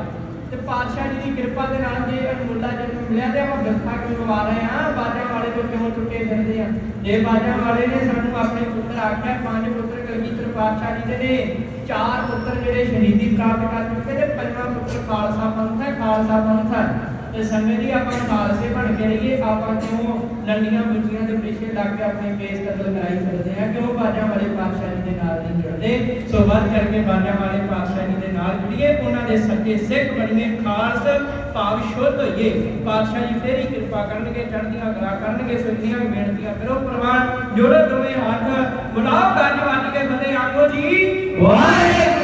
Speaker 1: ਤੇ ਪਾਤਸ਼ਾਹ ਜੀ ਦੀ ਕਿਰਪਾ ਦੇ ਨਾਲ ਜੇ ਅਨਮੁੱਲਾ ਜਨਮ ਮਿਲਿਆ ਤੇ ਆਪਾਂ ਗੱਥਾ ਕਿਉਂ ਲਵਾ ਰਹੇ ਆ ਬਾਜਾਂ ਵਾਲੇ ਤੋਂ ਕਿਉਂ ਟੁੱਟੇ ਫਿਰਦੇ ਆ? ਜੇ ਬਾਜਾਂ ਵਾਲੇ ਨੇ ਸਾਨੂੰ ਆਪਣੇ ਪੁੱਤਰ ਆਖਿਆ, ਪੰਜ ਪੁੱਤਰ ਕਲਗੀਧਰ ਪਾਤਸ਼ਾਹ ਜੀ ਦੇ ਨੇ, ਚਾਰ ਪੁੱਤਰ ਜਿਹੜੇ ਸ਼ਹੀਦੀ ਪ੍ਰਾਪਤ ਕਰ ਚੁੱਕੇ ਤੇ ਪੰਜਵਾਂ ਪੁੱਤਰ ਖਾਲਸਾ ਪੰਥ ਹੈ, ਖਾਲਸਾ ਪੰਥ ਹੈ। ਤੇ ਸੰਗਤ ਜੀ ਆਪਾਂ ਖਾਲਸੇ ਬਣ ਕੇ ਰਹੀਏ, ਆਪਾਂ ਕਿਉਂ ਲੰਡੀਆਂ ਬੁੱਝੀਆਂ ਦੇ ਪਿੱਛੇ ਲੱਗ ਕੇ ਆਪਣੇ ਕੇਸ ਕਤਲ ਕਰਾਈ ਫਿਰਦੇ ਆ ਕਿਉਂ ਬਾਜਾਂ ਵਾਲੇ ਪਾਤਸ਼ਾਹ ਦੇ ਨਾਲ ਨਹੀਂ ਜੁੜਦੇ? ਸੋ ਵੱਧ ਕਰਕੇ ਬਾਜਾਂ ਵਾਲੇ ਪਾਤਸ਼ਾਹ ਦੇ ਨਾਲ ਜੁੜੀਏ, ਉਹਨਾਂ ਦੇ ਸੱਚੇ ਸਿੱਖ ਬਣੀਏ, ਖਾਲਸ ਭਾਵ ਸ਼ੁੱਧ ਹੋਈਏ। ਪਾਤਸ਼ਾਹ ਜੀ ਤੇਰੀ ਕਿਰਪਾ ਕਰਨਗੇ, ਚੜ੍ਹਦੀਆਂ ਕਲਾ ਕਰਨਗੇ ਸੋ ਬੇਨਤੀਆਂ ਕਰੋ ਪ੍ਰਵਾਨ ਜੋੜੋ ਦੋਵੇਂ ਹੱਥ ਬੁਲਾਓ ਗੱਜ ਕੇ ਫਤਿਹ ਆਖੋ ਜੀ,
Speaker 3: ਵਾਹਿਗੁਰੂ।